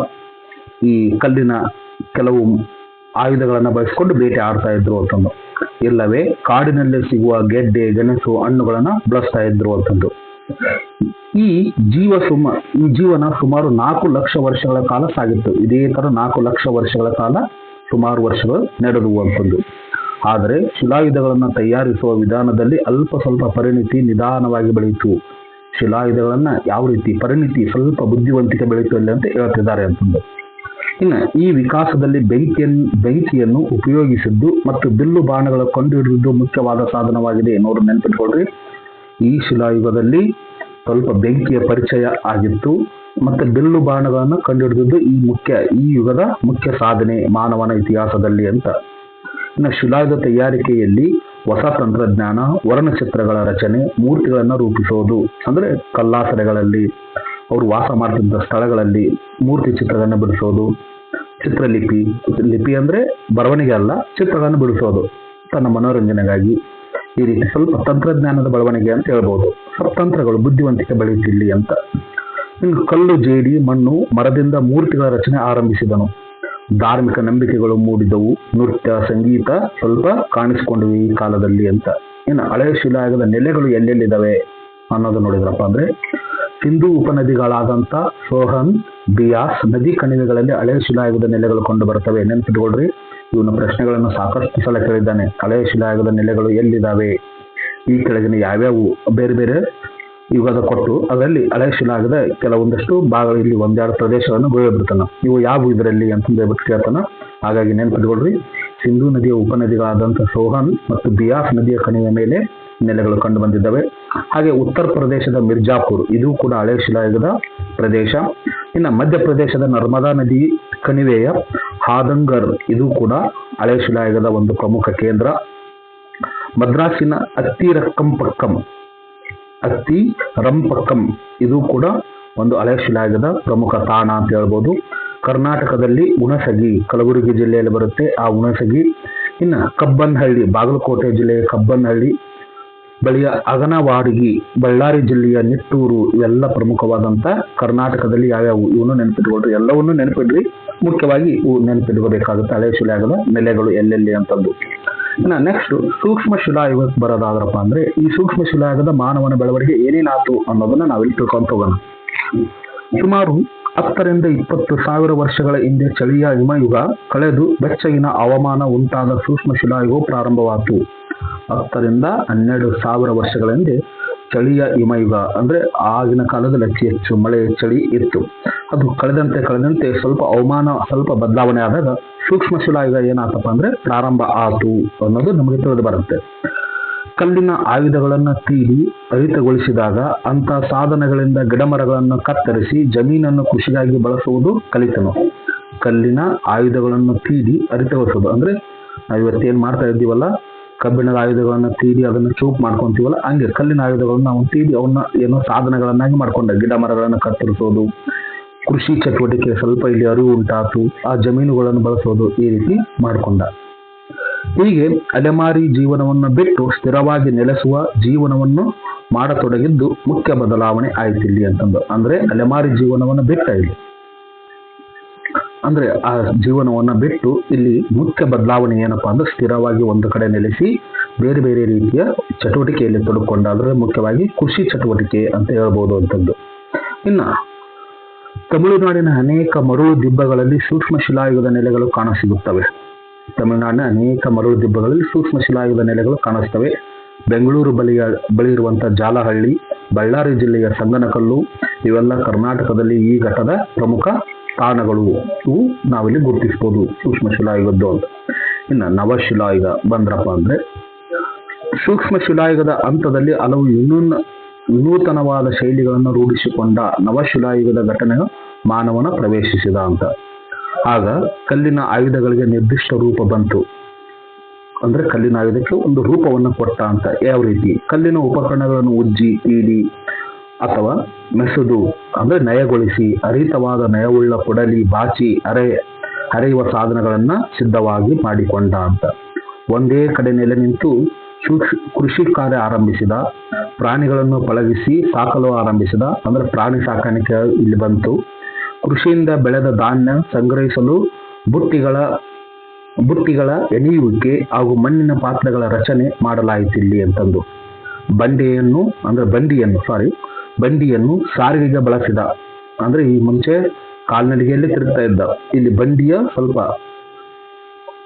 ಈ ಕಲ್ಲಿನ ಕೆಲವು ಆಯುಧಗಳನ್ನು ಬಳಸಿಕೊಂಡು ಬೇಟೆ ಆಡ್ತಾ ಇದ್ರು ಅಂತಂದು. ಇಲ್ಲವೇ? ಕಾಡಿನಲ್ಲಿ ಸಿಗುವ ಗೆಡ್ಡೆ, ಗೆಣಸು, ಹಣ್ಣುಗಳನ್ನ ಬಳಸ್ತಾ ಅಂತಂದು ಈ ಜೀವ ಸುಮ, ಈ ಜೀವನ ಸುಮಾರು ನಾಲ್ಕು ಲಕ್ಷ ವರ್ಷಗಳ ಕಾಲ ಸಾಗಿತ್ತು. ಇದೇ ತರ ನಾಲ್ಕು ಲಕ್ಷ ವರ್ಷಗಳ ಕಾಲ ಸುಮಾರು ವರ್ಷಗಳು ನಡೆದುವಂಥದ್ದು. ಆದರೆ ಶಿಲಾಯುಧಗಳನ್ನು ತಯಾರಿಸುವ ವಿಧಾನದಲ್ಲಿ ಅಲ್ಪ ಸ್ವಲ್ಪ ಪರಿಣಿತಿ ನಿಧಾನವಾಗಿ ಬೆಳೆಯಿತು ಶಿಲಾಯುಧಗಳನ್ನ ಯಾವ ರೀತಿ ಪರಿಣಿತಿ ಸ್ವಲ್ಪ ಬುದ್ಧಿವಂತಿಕೆ ಬೆಳೆಯಿತು ಅಲ್ಲಿ ಅಂತ ಹೇಳ್ತಿದ್ದಾರೆ ಅಂತಂದು. ಇನ್ನು ಈ ವಿಕಾಸದಲ್ಲಿ ಬೆಂಕಿಯನ್ನು ಬೆಂಕಿಯನ್ನು ಉಪಯೋಗಿಸಿದ್ದು ಮತ್ತು ಬಿಲ್ಲು ಬಾಣಗಳ ಕಂಡುಹಿಡಿದಿದ್ದು ಮುಖ್ಯವಾದ ಸಾಧನವಾಗಿದೆ ನೋಡ್ರಿ ನೆನಪಿಟ್ಕೊಳ್ರಿ. ಈ ಶಿಲಾಯುಗದಲ್ಲಿ ಸ್ವಲ್ಪ ಬೆಂಕಿಯ ಪರಿಚಯ ಆಗಿತ್ತು ಮತ್ತು ಬಿಲ್ಲು ಬಾಣಗಳನ್ನು ಕಂಡುಹಿಡಿದಿದ್ದು ಈ ಮುಖ್ಯ, ಈ ಯುಗದ ಮುಖ್ಯ ಸಾಧನೆ ಮಾನವನ ಇತಿಹಾಸದಲ್ಲಿ ಅಂತ. ಇನ್ನು ಶಿಲಾಯುಧ ತಯಾರಿಕೆಯಲ್ಲಿ ಹೊಸ ತಂತ್ರಜ್ಞಾನ, ವರ್ಣಚಿತ್ರಗಳ ರಚನೆ, ಮೂರ್ತಿಗಳನ್ನು ರೂಪಿಸೋದು ಅಂದರೆ ಕಲ್ಲಾಸರೆಗಳಲ್ಲಿ ಅವರು ವಾಸ ಮಾಡ್ತಿದ್ದ ಸ್ಥಳಗಳಲ್ಲಿ ಮೂರ್ತಿ ಚಿತ್ರಗಳನ್ನು ಬಿಡಿಸೋದು. ಚಿತ್ರಲಿಪಿ ಲಿಪಿ ಅಂದ್ರೆ ಬರವಣಿಗೆ ಅಲ್ಲ, ಚಿತ್ರಗಳನ್ನು ಬಿಡಿಸೋದು. ತನ್ನ ಮನೋರಂಜನೆಗಾಗಿ ಈ ರೀತಿ ಸ್ವಲ್ಪ ತಂತ್ರಜ್ಞಾನದ ಬೆಳವಣಿಗೆ ಅಂತ ಹೇಳ್ಬೋದು. ಸ್ವತಂತ್ರಗಳು ಬುದ್ಧಿವಂತಿಕೆ ಬೆಳೆಯುತ್ತಿಲ್ಲಿ ಅಂತ. ಇನ್ನು ಕಲ್ಲು, ಜೇಡಿ, ಮಣ್ಣು, ಮರದಿಂದ ಮೂರ್ತಿಗಳ ರಚನೆ ಆರಂಭಿಸಿದನು. ಧಾರ್ಮಿಕ ನಂಬಿಕೆಗಳು ಮೂಡಿದವು. ನೃತ್ಯ, ಸಂಗೀತ ಸ್ವಲ್ಪ ಕಾಣಿಸಿಕೊಂಡಿವೆ ಈ ಕಾಲದಲ್ಲಿ ಅಂತ. ಇನ್ನು ಹಳೆಯ ಶಿಲಾಯುಗದ ನೆಲೆಗಳು ಎಲ್ಲೆಲ್ಲಿದ್ದಾವೆ ಅನ್ನೋದು ನೋಡಿದ್ರಪ್ಪ ಅಂದ್ರೆ ಸಿಂಧು ಉಪನದಿಗಳಾದಂತ ಸೋಹನ್, ಬಿಯಾಸ್ ನದಿ ಕಣಿವೆಗಳಲ್ಲಿ ಹಳೆಯ ಶಿಲಾಯುಗದ ನೆಲೆಗಳು ಕಂಡು ಬರ್ತವೆ ನೆನಪಿಟ್ಕೊಳ್ರಿ, ಇವನ ಪ್ರಶ್ನೆಗಳನ್ನು ಸಾಕಷ್ಟು ಸಲ ಕೇಳಿದ್ದಾನೆ. ಹಳೆಯ ಶಿಲಾಯುಗದ ನೆಲೆಗಳು ಎಲ್ಲಿದ್ದಾವೆ? ಈ ಕೆಳಗಿನ ಯಾವ್ಯಾವು? ಬೇರೆ ಬೇರೆ ಯುಗದ ಕೊಟ್ಟು ಅದರಲ್ಲಿ ಹಳೆಯ ಶಿಲಾಯುಗದ ಕೆಲವೊಂದಷ್ಟು ಭಾಗಗಳು ಇಲ್ಲಿ ಒಂದೆರಡು ಪ್ರದೇಶಗಳನ್ನು ಬಿಡ್ತಾನ ಇವು ಯಾವ ಇದರಲ್ಲಿ ಅಂತ ಹೇಳ್ಬಿಟ್ಟು ಕೇಳ್ತಾನ. ಹಾಗಾಗಿ ನೆನಪಿಟ್ಕೊಳ್ರಿ, ಸಿಂಧೂ ನದಿಯ ಉಪನದಿಗಳಾದಂಥ ಸೋಹನ್ ಮತ್ತು ಬಿಯಾಸ್ ನದಿಯ ಕಣಿವೆ ಮೇಲೆ ನೆಲೆಗಳು ಕಂಡು ಬಂದಿದ್ದಾವೆ. ಹಾಗೆ ಉತ್ತರ ಪ್ರದೇಶದ ಮಿರ್ಜಾಪುರ್, ಇದು ಕೂಡ ಹಳೆ ಶಿಲಾಯುಗದ ಪ್ರದೇಶ. ಇನ್ನು ಮಧ್ಯಪ್ರದೇಶದ ನರ್ಮದಾ ನದಿ, ಕಣಿವೆಯ ಹಾದಂಗರ್, ಇದು ಕೂಡ ಹಳೆ ಶಿಲಾಯುಗದ ಒಂದು ಪ್ರಮುಖ ಕೇಂದ್ರ. ಮದ್ರಾಸಿನ ಅತ್ತಿ ರಕ್ಕಂಪಕ್ಕಂ ಅತ್ತಿ ರಂಪಕ್ಕಂ ಇದು ಕೂಡ ಒಂದು ಹಳೆ ಶಿಲಾಯುಗದ ಪ್ರಮುಖ ತಾಣ ಅಂತ ಹೇಳ್ಬೋದು. ಕರ್ನಾಟಕದಲ್ಲಿ ಹುಣಸಗಿ, ಕಲಬುರಗಿ ಜಿಲ್ಲೆಯಲ್ಲಿ ಬರುತ್ತೆ ಆ ಹುಣಸಗಿ. ಇನ್ನ ಕಬ್ಬನಹಳ್ಳಿ, ಬಾಗಲಕೋಟೆ ಜಿಲ್ಲೆಯ ಕಬ್ಬನಹಳ್ಳಿ ಬಳಿಯ ಅಗನವಾಡಗಿ, ಬಳ್ಳಾರಿ ಜಿಲ್ಲೆಯ ನಿಟ್ಟೂರು, ಎಲ್ಲ ಪ್ರಮುಖವಾದಂತ ಕರ್ನಾಟಕದಲ್ಲಿ ಯಾವ್ಯಾವು ಇವನು ನೆನಪಿಟ್ಕೊಳ್ರಿ? ಎಲ್ಲವನ್ನೂ ನೆನಪಿಡ್ರಿ. ಮುಖ್ಯವಾಗಿ ಇವು ನೆನಪಿಟ್ಕೋಬೇಕಾಗುತ್ತೆ. ಹಳೆ ಶಿಲಾಗದ ನೆಲೆಗಳು ಎಲ್ಲೆಲ್ಲಿ ಅಂತಂದು ಇನ್ನು ನೆಕ್ಸ್ಟ್ ಸೂಕ್ಷ್ಮ ಶಿಲಾಯುಗಕ್ಕೆ ಬರೋದಾದ್ರಪ್ಪ ಅಂದ್ರೆ, ಈ ಸೂಕ್ಷ್ಮ ಶಿಲಾಯುಗದ ಮಾನವನ ಬೆಳವಣಿಗೆ ಏನೇನಾತು ಅನ್ನೋದನ್ನ ನಾವಿಲ್ಲಿ ತಿಳ್ಕೊಂತ ಹೋಗೋಣ. ಸುಮಾರು ಹತ್ತರಿಂದ ಇಪ್ಪತ್ತು ಸಾವಿರ ವರ್ಷಗಳ ಹಿಂದೆ ಚಳಿಯ ಹಿಮಯುಗ ಕಳೆದು ಬೆಚ್ಚಗಿನ ಹವಾಮಾನ ಉಂಟಾದ ಸೂಕ್ಷ್ಮ ಶಿಲಾಯುಗವು ಪ್ರಾರಂಭವಾಯಿತು ಹತ್ತರಿಂದ ಹನ್ನೆರಡು ಸಾವಿರ ವರ್ಷಗಳ ಹಿಂದೆ ಚಳಿಯ ಹಿಮಯುಗ, ಅಂದ್ರೆ ಆಗಿನ ಕಾಲದಲ್ಲಿ ಅತಿ ಹೆಚ್ಚು ಮಳೆ ಚಳಿ ಇತ್ತು. ಅದು ಕಳೆದಂತೆ ಕಳೆದಂತೆ ಸ್ವಲ್ಪ ಹವಾಮಾನ ಸ್ವಲ್ಪ ಬದಲಾವಣೆ ಆದಾಗ ಸೂಕ್ಷ್ಮ ಶಿಲಾಯುಗ ಏನಾತಪ್ಪ ಅಂದ್ರೆ ಪ್ರಾರಂಭ ಆತು ಅನ್ನೋದು ನಮಗೆ ತಿಳಿದು ಬರುತ್ತೆ. ಕಲ್ಲಿನ ಆಯುಧಗಳನ್ನು ತೀರಿ ಹರಿತಗೊಳಿಸಿದಾಗ ಅಂತ ಸಾಧನಗಳಿಂದ ಗಿಡಮರಗಳನ್ನು ಕತ್ತರಿಸಿ ಜಮೀನನ್ನು ಕೃಷಿಗಾಗಿ ಬಳಸುವುದು ಕಲಿತನು. ಕಲ್ಲಿನ ಆಯುಧಗಳನ್ನು ತೀಡಿ ಹರಿತಗೊಳಿಸೋದು ಅಂದ್ರೆ ಇವತ್ತೇನ್ ಮಾಡ್ತಾ ಇದ್ದೀವಲ್ಲ ಕಬ್ಬಿಣದ ಆಯುಧಗಳನ್ನ ತೀರಿ ಅದನ್ನ ಚೂಪ್ ಮಾಡ್ಕೊಂತೀವಲ್ಲ, ಹಂಗೆ ಕಲ್ಲಿನ ಆಯುಧಗಳನ್ನ ನಾವು ತೀಡಿ ಅವನ್ನ ಏನೋ ಸಾಧನಗಳನ್ನಾಗಿ ಮಾಡ್ಕೊಂಡ, ಗಿಡ ಮರಗಳನ್ನ ಕತ್ತರಿಸೋದು, ಕೃಷಿ ಚಟುವಟಿಕೆ ಸ್ವಲ್ಪ ಇಲ್ಲಿ ಅರಿವು ಉಂಟಾತು, ಆ ಜಮೀನುಗಳನ್ನು ಬಳಸೋದು ಈ ರೀತಿ ಮಾಡಿಕೊಂಡ. ಹೀಗೆ ಅಲೆಮಾರಿ ಜೀವನವನ್ನು ಬಿಟ್ಟು ಸ್ಥಿರವಾಗಿ ನೆಲೆಸುವ ಜೀವನವನ್ನು ಮಾಡತೊಡಗಿದ್ದು ಮುಖ್ಯ ಬದಲಾವಣೆ ಆಯ್ತು ಇಲ್ಲಿ ಅಂತಂದು. ಅಂದ್ರೆ ಅಲೆಮಾರಿ ಜೀವನವನ್ನು ಬಿಟ್ಟ ಇಲ್ಲಿ. ಅಂದ್ರೆ ಆ ಜೀವನವನ್ನ ಬಿಟ್ಟು ಇಲ್ಲಿ ಮುಖ್ಯ ಬದಲಾವಣೆ ಏನಪ್ಪಾ ಅಂದ್ರೆ ಸ್ಥಿರವಾಗಿ ಒಂದು ಕಡೆ ನೆಲೆಸಿ ಬೇರೆ ಬೇರೆ ರೀತಿಯ ಚಟುವಟಿಕೆಯಲ್ಲಿ ತೊಡಕೊಂಡ ಅಂದ್ರೆ ಮುಖ್ಯವಾಗಿ ಕೃಷಿ ಚಟುವಟಿಕೆ ಅಂತ ಹೇಳ್ಬೋದು ಅಂತದ್ದು. ಇನ್ನ ತಮಿಳುನಾಡಿನ ಅನೇಕ ಮರಳು ದಿಬ್ಬಗಳಲ್ಲಿ ಸೂಕ್ಷ್ಮ ಶಿಲಾಯುಗದ ನೆಲೆಗಳು ಕಾಣಸಿಗುತ್ತವೆ. ತಮಿಳುನಾಡಿನ ಅನೇಕ ಮರಳು ದಿಬ್ಬಗಳಲ್ಲಿ ಸೂಕ್ಷ್ಮ ಶಿಲಾಯುಗದ ನೆಲೆಗಳು ಕಾಣಿಸ್ತವೆ ಬೆಂಗಳೂರು ಬಳಿಯ ಬಳಿ ಇರುವಂತಹ ಜಾಲಹಳ್ಳಿ, ಬಳ್ಳಾರಿ ಜಿಲ್ಲೆಯ ಸಂಗನಕಲ್ಲು, ಇವೆಲ್ಲ ಕರ್ನಾಟಕದಲ್ಲಿ ಈ ಘಟ್ಟದ ಪ್ರಮುಖ ತಾಣಗಳು ಇವು ನಾವಿಲ್ಲಿ ಗುರುತಿಸ್ಬೋದು. ಸೂಕ್ಷ್ಮ ಶಿಲಾಯುಗದ್ದು ಅಂತ. ಇನ್ನು ನವಶಿಲಾಯುಗ ಬಂದ್ರಪ್ಪ ಅಂದ್ರೆ ಸೂಕ್ಷ್ಮ ಶಿಲಾಯುಗದ ಹಂತದಲ್ಲಿ ಹಲವು ವಿನೂನ ವಿನೂತನವಾದ ಶೈಲಿಗಳನ್ನು ರೂಢಿಸಿಕೊಂಡ ನವಶಿಲಾಯುಗದ ಘಟನೆ ಮಾನವನ ಪ್ರವೇಶಿಸಿದ ಅಂತ. ಆಗ ಕಲ್ಲಿನ ಆಯುಧಗಳಿಗೆ ನಿರ್ದಿಷ್ಟ ರೂಪ ಬಂತು. ಅಂದ್ರೆ ಕಲ್ಲಿನ ಆಯುಧಕ್ಕೆ ಒಂದು ರೂಪವನ್ನು ಕೊಟ್ಟ ಅಂತ. ಯಾವ ರೀತಿ? ಕಲ್ಲಿನ ಉಪಕರಣಗಳನ್ನು ಉಜ್ಜಿ ತೀಡಿ ಅಥವಾ ಮೆಸುದು ಅಂದ್ರೆ ನಯಗೊಳಿಸಿ ಹರಿತವಾದ ನಯವುಳ್ಳ ಕೊಡಲಿ, ಬಾಚಿ, ಅರೆ ಹರಿಯುವ ಸಾಧನಗಳನ್ನ ಸಿದ್ಧವಾಗಿ ಮಾಡಿಕೊಂಡ ಅಂತ. ಒಂದೇ ಕಡೆ ನೆಲೆ ನಿಂತು ಕೃಷಿ ಕಾರ್ಯ ಆರಂಭಿಸಿದ, ಪ್ರಾಣಿಗಳನ್ನು ಪಳಗಿಸಿ ಸಾಕಲು ಆರಂಭಿಸಿದ, ಅಂದರೆ ಪ್ರಾಣಿ ಸಾಕಾಣಿಕೆ ಇಲ್ಲಿ ಬಂತು. ಕೃಷಿಯಿಂದ ಬೆಳೆದ ಧಾನ್ಯ ಸಂಗ್ರಹಿಸಲು ಬುಟ್ಟಿಗಳ ಬುಟ್ಟಿಗಳ ಎಣೆಯುವಿಕೆ ಹಾಗೂ ಮಣ್ಣಿನ ಪಾತ್ರೆಗಳ ರಚನೆ ಮಾಡಲಾಯಿತು ಇಲ್ಲಿ ಅಂತಂದು. ಬಂಡೆಯನ್ನು, ಅಂದರೆ ಬಂಡಿಯನ್ನು ಸಾರಿ ಬಂಡಿಯನ್ನು ಸಾರಿಗೆಗೆ ಬಳಸಿದ. ಅಂದ್ರೆ ಈ ಮುಂಚೆ ಕಾಲ್ನಡಿಗೆಯಲ್ಲಿ ತಿರುಗ್ತಾ ಇದ್ದ. ಇಲ್ಲಿ ಬಂಡಿಯ ಸ್ವಲ್ಪ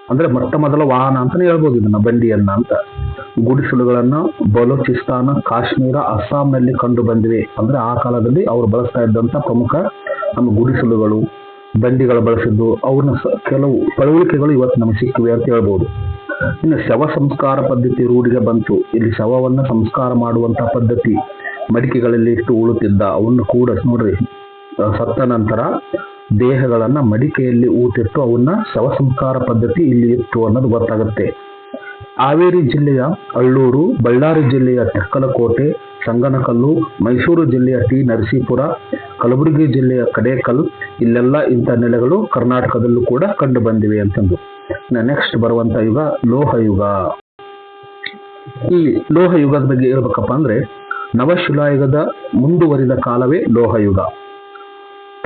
ಅಂದ್ರೆ ಮೊಟ್ಟ ಮೊದಲ ವಾಹನ ಅಂತಾನೆ ಹೇಳ್ಬೋದು ಇದನ್ನ, ಬಂಡಿಯನ್ನ ಅಂತ. ಗುಡಿಸಲುಗಳನ್ನ, ಬಲೂಚಿಸ್ತಾನ, ಕಾಶ್ಮೀರ, ಅಸ್ಸಾಂನಲ್ಲಿ ಕಂಡು ಬಂದಿವೆ. ಅಂದ್ರೆ ಆ ಕಾಲದಲ್ಲಿ ಅವರು ಬಳಸ್ತಾ ಇದ್ದಂತ ಪ್ರಮುಖ ನಮ್ಮ ಗುಡಿಸಲುಗಳು, ಬಂಡಿಗಳು ಬಳಸಿದ್ದು. ಅವ್ರನ್ನ ಕೆಲವು ಪಳವಳಿಕೆಗಳು ಇವತ್ತು ನಮಗೆ ಸಿಕ್ಕಿವೆ ಅಂತ ಹೇಳ್ಬೋದು. ಇನ್ನು ಶವ ಸಂಸ್ಕಾರ ಪದ್ಧತಿ ರೂಢಿಗೆ ಬಂತು. ಇಲ್ಲಿ ಶವವನ್ನ ಸಂಸ್ಕಾರ ಮಾಡುವಂತ ಪದ್ಧತಿ. ಮಡಿಕೆಗಳಲ್ಲಿ ಇಟ್ಟು ಉಳುತ್ತಿದ್ದ ಅವನ್ನು ಕೂಡ ನೋಡ್ರಿ ಸತ್ತ ನಂತರ ದೇಹಗಳನ್ನ ಮಡಿಕೆಯಲ್ಲಿ ಊತಿಟ್ಟು ಅವನ್ನ ಶವ ಸಂಸ್ಕಾರ ಪದ್ಧತಿ ಇಲ್ಲಿ ಇತ್ತು ಅನ್ನೋದು ಗೊತ್ತಾಗುತ್ತೆ. ಹಾವೇರಿ ಜಿಲ್ಲೆಯ ಅಳ್ಳೂರು, ಬಳ್ಳಾರಿ ಜಿಲ್ಲೆಯ ತೆಕ್ಕಲಕೋಟೆ ಸಂಗನಕಲ್ಲು, ಮೈಸೂರು ಜಿಲ್ಲೆಯ ಟಿ ನರಸೀಪುರ, ಕಲಬುರಗಿ ಜಿಲ್ಲೆಯ ಕಡೇಕಲ್ ಇಲ್ಲೆಲ್ಲ ಇಂಥ ನೆಲೆಗಳು ಕರ್ನಾಟಕದಲ್ಲೂ ಕೂಡ ಕಂಡು ಬಂದಿವೆ ಅಂತಂದು. ನೆಕ್ಸ್ಟ್ ಬರುವಂತ ಯುಗ ಲೋಹ ಯುಗ ಈ ಲೋಹ ಯುಗದ ಬಗ್ಗೆ ಹೇಳ್ಬೇಕಪ್ಪ ಅಂದ್ರೆ ನವಶಿಲಾಯುಗದ ಮುಂದುವರಿದ ಕಾಲವೇ ಲೋಹಯುಗ.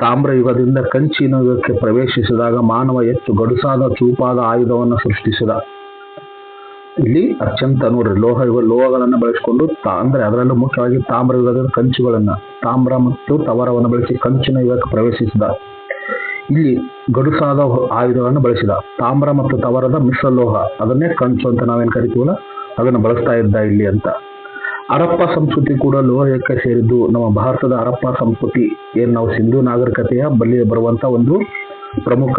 ತಾಮ್ರಯುಗದಿಂದ ತಾಮ್ರ ಯುಗದಿಂದ ಕಂಚಿನ ಯುಗಕ್ಕೆ ಪ್ರವೇಶಿಸಿದಾಗ ಮಾನವ ಹೆಚ್ಚು ಗಡುಸಾದ ಚೂಪಾದ ಆಯುಧವನ್ನು ಸೃಷ್ಟಿಸಿದ. ಇಲ್ಲಿ ಅತ್ಯಂತ ನೋಡ್ರಿ ಲೋಹ ಲೋಹಗಳನ್ನ ಬಳಸಿಕೊಂಡು ಅಂದ್ರೆ ಅದರಲ್ಲೂ ಮುಖ್ಯವಾಗಿ ತಾಮ್ರ ಯುಗದ ಕಂಚುಗಳನ್ನ, ತಾಮ್ರ ಮತ್ತು ತವರವನ್ನು ಬಳಸಿ ಕಂಚಿನ ಯುಗಕ್ಕೆ ಪ್ರವೇಶಿಸಿದ. ಇಲ್ಲಿ ಗಡುಸಾದ ಆಯುಧಗಳನ್ನು ಬಳಸಿದ. ತಾಮ್ರ ಮತ್ತು ತವರದ ಮಿಶ್ರ ಲೋಹ ಅದನ್ನೇ ಕಂಚು ಅಂತ ನಾವೇನ್ ಕರಿತೀವಲ್ಲ, ಅದನ್ನು ಬಳಸ್ತಾ ಇದ್ದ ಇಲ್ಲಿ ಅಂತ. ಹರಪ್ಪ ಸಂಸ್ಕೃತಿ ಕೂಡ ಲೋಹಕ್ಕೆ ಸೇರಿದ್ದು ನಮ್ಮ ಭಾರತದ ಹರಪ್ಪ ಸಂಸ್ಕೃತಿ ಏನು ನಾವು ಸಿಂಧು ನಾಗರಿಕತೆಯ ಬಳಿ ಬರುವಂತ ಒಂದು ಪ್ರಮುಖ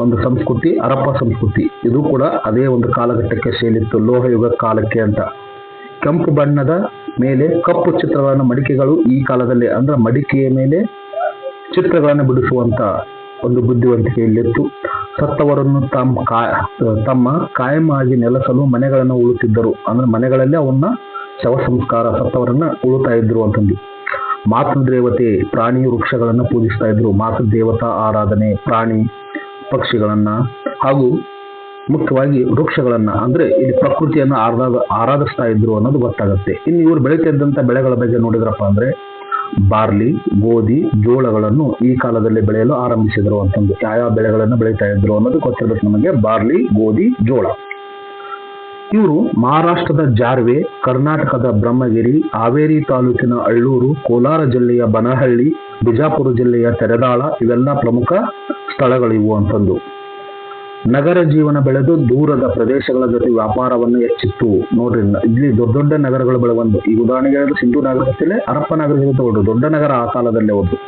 ಒಂದು ಸಂಸ್ಕೃತಿ, ಹರಪ್ಪ ಸಂಸ್ಕೃತಿ. ಇದು ಕೂಡ ಅದೇ ಒಂದು ಕಾಲಘಟ್ಟಕ್ಕೆ ಸೇರಿತ್ತು, ಲೋಹಯುಗ ಕಾಲಕ್ಕೆ ಅಂತ. ಕೆಂಪು ಬಣ್ಣದ ಮೇಲೆ ಕಪ್ಪು ಚಿತ್ರಗಳನ್ನು, ಮಡಿಕೆಗಳು ಈ ಕಾಲದಲ್ಲಿ ಅಂದ್ರೆ ಮಡಿಕೆಯ ಮೇಲೆ ಚಿತ್ರಗಳನ್ನು ಬಿಡಿಸುವಂತ ಒಂದು ಬುದ್ಧಿವಂತಿಕೆ ಇಲ್ಲಿತ್ತು. ಸತ್ತವರನ್ನು ತಮ್ಮ ಕಾ, ತಮ್ಮ ಕಾಯಂ ಆಗಿ ನೆಲೆಸಲು ಮನೆಗಳನ್ನು ಉಳುತ್ತಿದ್ದರು. ಅಂದ್ರೆ ಮನೆಗಳಲ್ಲಿ ಅವನ್ನ ಶವ ಸಂಸ್ಕಾರ ಸತ್ತವರನ್ನ ಉಳುತ್ತಾ ಇದ್ರು ಅಂತಂದು ಮಾತೃದೇವತೆ ಪ್ರಾಣಿ ವೃಕ್ಷಗಳನ್ನ ಪೂಜಿಸ್ತಾ ಇದ್ರು. ಮಾತೃದೇವತಾ ಆರಾಧನೆ, ಪ್ರಾಣಿ ಪಕ್ಷಿಗಳನ್ನ ಹಾಗೂ ಮುಖ್ಯವಾಗಿ ವೃಕ್ಷಗಳನ್ನ, ಅಂದ್ರೆ ಇಲ್ಲಿ ಪ್ರಕೃತಿಯನ್ನ ಆರಾಧ, ಆರಾಧಿಸ್ತಾ ಇದ್ರು ಅನ್ನೋದು ಗೊತ್ತಾಗುತ್ತೆ. ಇನ್ನು ಇವರು ಬೆಳೀತಿದ್ದಂತ ಬೆಳೆಗಳ ಬಗ್ಗೆ ನೋಡಿದ್ರಪ್ಪ ಅಂದ್ರೆ ಬಾರ್ಲಿ, ಗೋಧಿ, ಜೋಳಗಳನ್ನು ಈ ಕಾಲದಲ್ಲಿ ಬೆಳೆಯಲು ಆರಂಭಿಸಿದರು ಅಂತಂದು. ಯಾವ ಬೆಳೆಗಳನ್ನು ಬೆಳೀತಾ ಇದ್ರು ಅನ್ನೋದು ಗೊತ್ತಿರಬೇಕು ನಮಗೆ. ಬಾರ್ಲಿ, ಗೋಧಿ, ಜೋಳ. ಇವರು ಮಹಾರಾಷ್ಟ್ರದ ಜಾರ್ವೆ, ಕರ್ನಾಟಕದ ಬ್ರಹ್ಮಗಿರಿ, ಹಾವೇರಿ ತಾಲೂಕಿನ ಅಳ್ಳೂರು, ಕೋಲಾರ ಜಿಲ್ಲೆಯ ಬನಹಳ್ಳಿ, ಬಿಜಾಪುರ ಜಿಲ್ಲೆಯ ತೆರೆದಾಳ ಇವೆಲ್ಲ ಪ್ರಮುಖ ಸ್ಥಳಗಳಿವು ಅಂತಂದು. ನಗರ ಜೀವನ ಬೆಳೆದು ದೂರದ ಪ್ರದೇಶಗಳ ಜೊತೆ ವ್ಯಾಪಾರವನ್ನು ಹೆಚ್ಚಿತ್ತು. ನೋಡ್ರಿ ಇಲ್ಲಿ ದೊಡ್ಡ ದೊಡ್ಡ ನಗರಗಳು ಬೆಳವಣಿಗೆ ಈ ಉದಾಹರಣೆಗೆ ಹೇಳಿದ್ರೆ ಸಿಂಧು ನಾಗರಿಕತೆಯಲ್ಲಿ ಹರಪ್ಪ ನಾಗರಿಕತೆ ತಗೊಂಡು ದೊಡ್ಡ ನಗರ ಆ ಕಾಲದಲ್ಲೇ ಒಂದು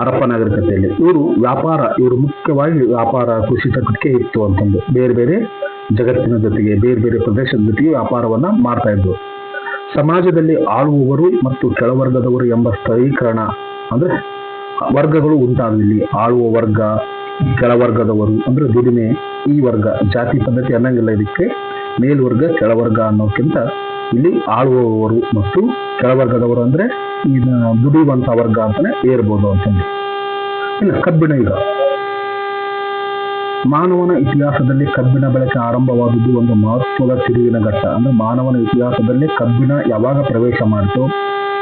ಹರಪ್ಪ ನಾಗರಿಕತೆಯಲ್ಲಿ ಇವರು ವ್ಯಾಪಾರ, ಇವರು ಮುಖ್ಯವಾಗಿ ವ್ಯಾಪಾರ, ಕೃಷಿ ಚಟುವಟಿಕೆ ಇತ್ತು ಅಂತಂದು. ಬೇರೆ ಬೇರೆ ಜಗತ್ತಿನ ಜೊತೆಗೆ ಬೇರೆ ಬೇರೆ ಪ್ರದೇಶದ ಜೊತೆಗೆ ವ್ಯಾಪಾರವನ್ನ ಮಾಡ್ತಾ ಇದ್ರು. ಸಮಾಜದಲ್ಲಿ ಆಳುವವರು ಮತ್ತು ಕೆಳವರ್ಗದವರು ಎಂಬ ಸ್ಥಳೀಕರಣ ಅಂದ್ರೆ ವರ್ಗಗಳು ಉಂಟಾಗಲಿ. ಆಳುವ ವರ್ಗ, ಕೆಳವರ್ಗದವರು ಅಂದ್ರೆ ದುಡಿಮೆ ಈ ವರ್ಗ, ಜಾತಿ ಪದ್ಧತಿ ಅನ್ನಂಗಿಲ್ಲ ಇದಕ್ಕೆ. ಮೇಲ್ವರ್ಗ, ಕೆಳವರ್ಗ ಅನ್ನೋಕ್ಕಿಂತ ಇಲ್ಲಿ ಆಳುವವರು ಮತ್ತು ಕೆಳವರ್ಗದವರು ಅಂದ್ರೆ ದುಡಿಯುವಂತ ವರ್ಗ ಅಂತಾನೆ ಏರ್ಬೋದು ಅಂತಂದು ಇಲ್ಲ, ಕಬ್ಬಿಣ ಯುಗ ಮಾನವನ ಇತಿಹಾಸದಲ್ಲಿ ಕಬ್ಬಿನ ಬಳಕೆ ಆರಂಭವಾದದ್ದು ಒಂದು ಮಹತ್ವದ ತಿರುವಿನ ಘಟ್ಟ. ಅಂದ್ರೆ ಮಾನವನ ಇತಿಹಾಸದಲ್ಲಿ ಕಬ್ಬಿನ ಯಾವಾಗ ಪ್ರವೇಶ ಮಾಡಿತು,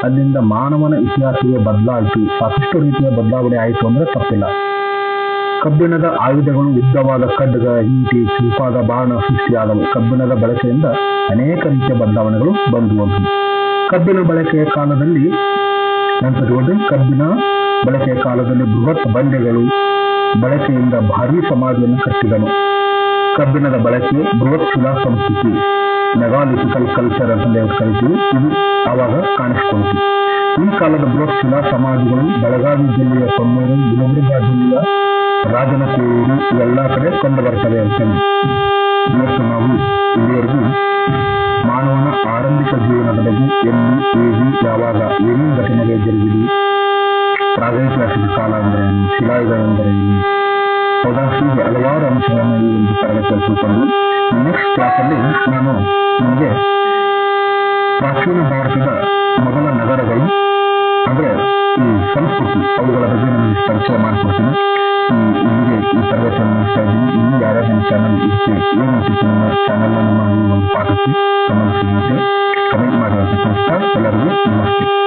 ಅಲ್ಲಿಂದ ಮಾನವನ ಇತಿಹಾಸವೇ ಬದಲಾಯಿತು ಸಾಕಷ್ಟು ರೀತಿಯ ಬದಲಾವಣೆ ಆಯಿತು ಅಂದ್ರೆ ತಪ್ಪಿಲ್ಲ. ಕಬ್ಬಿಣದ ಆಯುಧಗಳು ಉದ್ದವಾದ ಖಡ್ಗ, ಹಿಂಟಿ ಚೂಪಾದ ಬಾಣ, ಸೃಷ್ಟಿಯಾದವು. ಕಬ್ಬಿಣದ ಬಳಕೆಯಿಂದ ಅನೇಕ ರೀತಿಯ ಬದಲಾವಣೆಗಳು ಬಂದುವಂತಹ ಕಬ್ಬಿನ ಬಳಕೆಯ ಕಾಲದಲ್ಲಿ ನೆನಪಿಟ್ಕೊಂಡ್ರೆ ಕಬ್ಬಿಣ ಬಳಕೆಯ ಕಾಲದಲ್ಲಿ ಬೃಹತ್ ಬಂಡೆಗಳು ಬಳಕೆಯಿಂದ ಭಾರೀ ಸಮಾಧಿಯನ್ನು ಕಟ್ಟಿದನು. ಕಬ್ಬಿಣದ ಬಳಕೆ ಬೃಹತ್ ಶಿಲಾ ಸಂಸ್ಕೃತಿ ಮೆಗಾಲಿಥಿಕಲ್ ಕಲ್ಚರ್ ಅಂತ ಕರಿತೀವಿ. ಇದು ಆವಾಗ ಕಾಣಿಸಿಕೊಂಡಿತು ಈ ಕಾಲದ ಬೃಹತ್ ಶಿಲಾ ಸಮಾಧಿಗಳು ಬೆಳಗಾವಿ ಜಿಲ್ಲೆಯ ಕೊಣ್ಣೂರು ಗುಲಬರ್ಗಾ ಜಿಲ್ಲೆಯ ರಾಜನಕೂರು ಇವೆಲ್ಲ ಕಡೆ ಕಂಡು ಬರ್ತವೆ ಅಂತ ಇವತ್ತು ನಾವು ಇಲ್ಲಿವರೆಗೂ ಮಾನವನ ಆರಂಭಿಕ ಜೀವನದ ಬಗ್ಗೆ ಎಲ್ಲಿ, ಹೇಗೆ, ಯಾವಾಗ, ಏನೇನು ಘಟನೆಗಳು ಜರುಗಿದೆ ಪ್ರಾಗೈತಿಹಾಸಿಕ ಕಾಲ ಅಂದರೆ ಏನು ಶಿಲಾಯುಗ ಎಂದರೆ ಏನು ಹೌದಾ ಹೀಗೆ ಹಲವಾರು ಅಂಶಗಳನ್ನು ಈ ಒಂದು ತರಗತಿಯಲ್ಲಿ ತಿಳ್ಕೊಂಡು ನೆಕ್ಸ್ಟ್ ಕ್ಲಾಸಲ್ಲಿ ನಾನು ನಿಮಗೆ ಪ್ರಾಚೀನ ಭಾರತದ ಮೊದಲ ನಗರಗಳು ಅಂದ್ರೆ ಈ ಸಂಸ್ಕೃತಿ ಅವುಗಳ ಬಗ್ಗೆ ನಿಮಗೆ ಪರಿಚಯ ಮಾಡಿಕೊಡ್ತೀನಿ ಈ ಇಲ್ಲಿಗೆ ಈ ತರಗತಿಯನ್ನು ಮುಗಿಸ್ತಾ ಇದ್ದೀನಿ ಇನ್ನು ಯಾರ್ಯಾರು ನನ್ನ ಚಾನಲ್ ಇದಕ್ಕೆ ಏನು ಅನಿಸುತ್ತೆ ನಿಮ್ಮ ಚಾನಲ್ ನಮ್ಮ ಈ ಒಂದು ಪಾಠಕ್ಕೆ ಸಂಬಂಧಿಸಿದಂತೆ ಕಮೆಂಟ್ ಮಾಡಿ ಅಂತ ತಿಳಿಸ್ತಾ ಎಲ್ಲರಿಗೂ ನಮಸ್ತೆ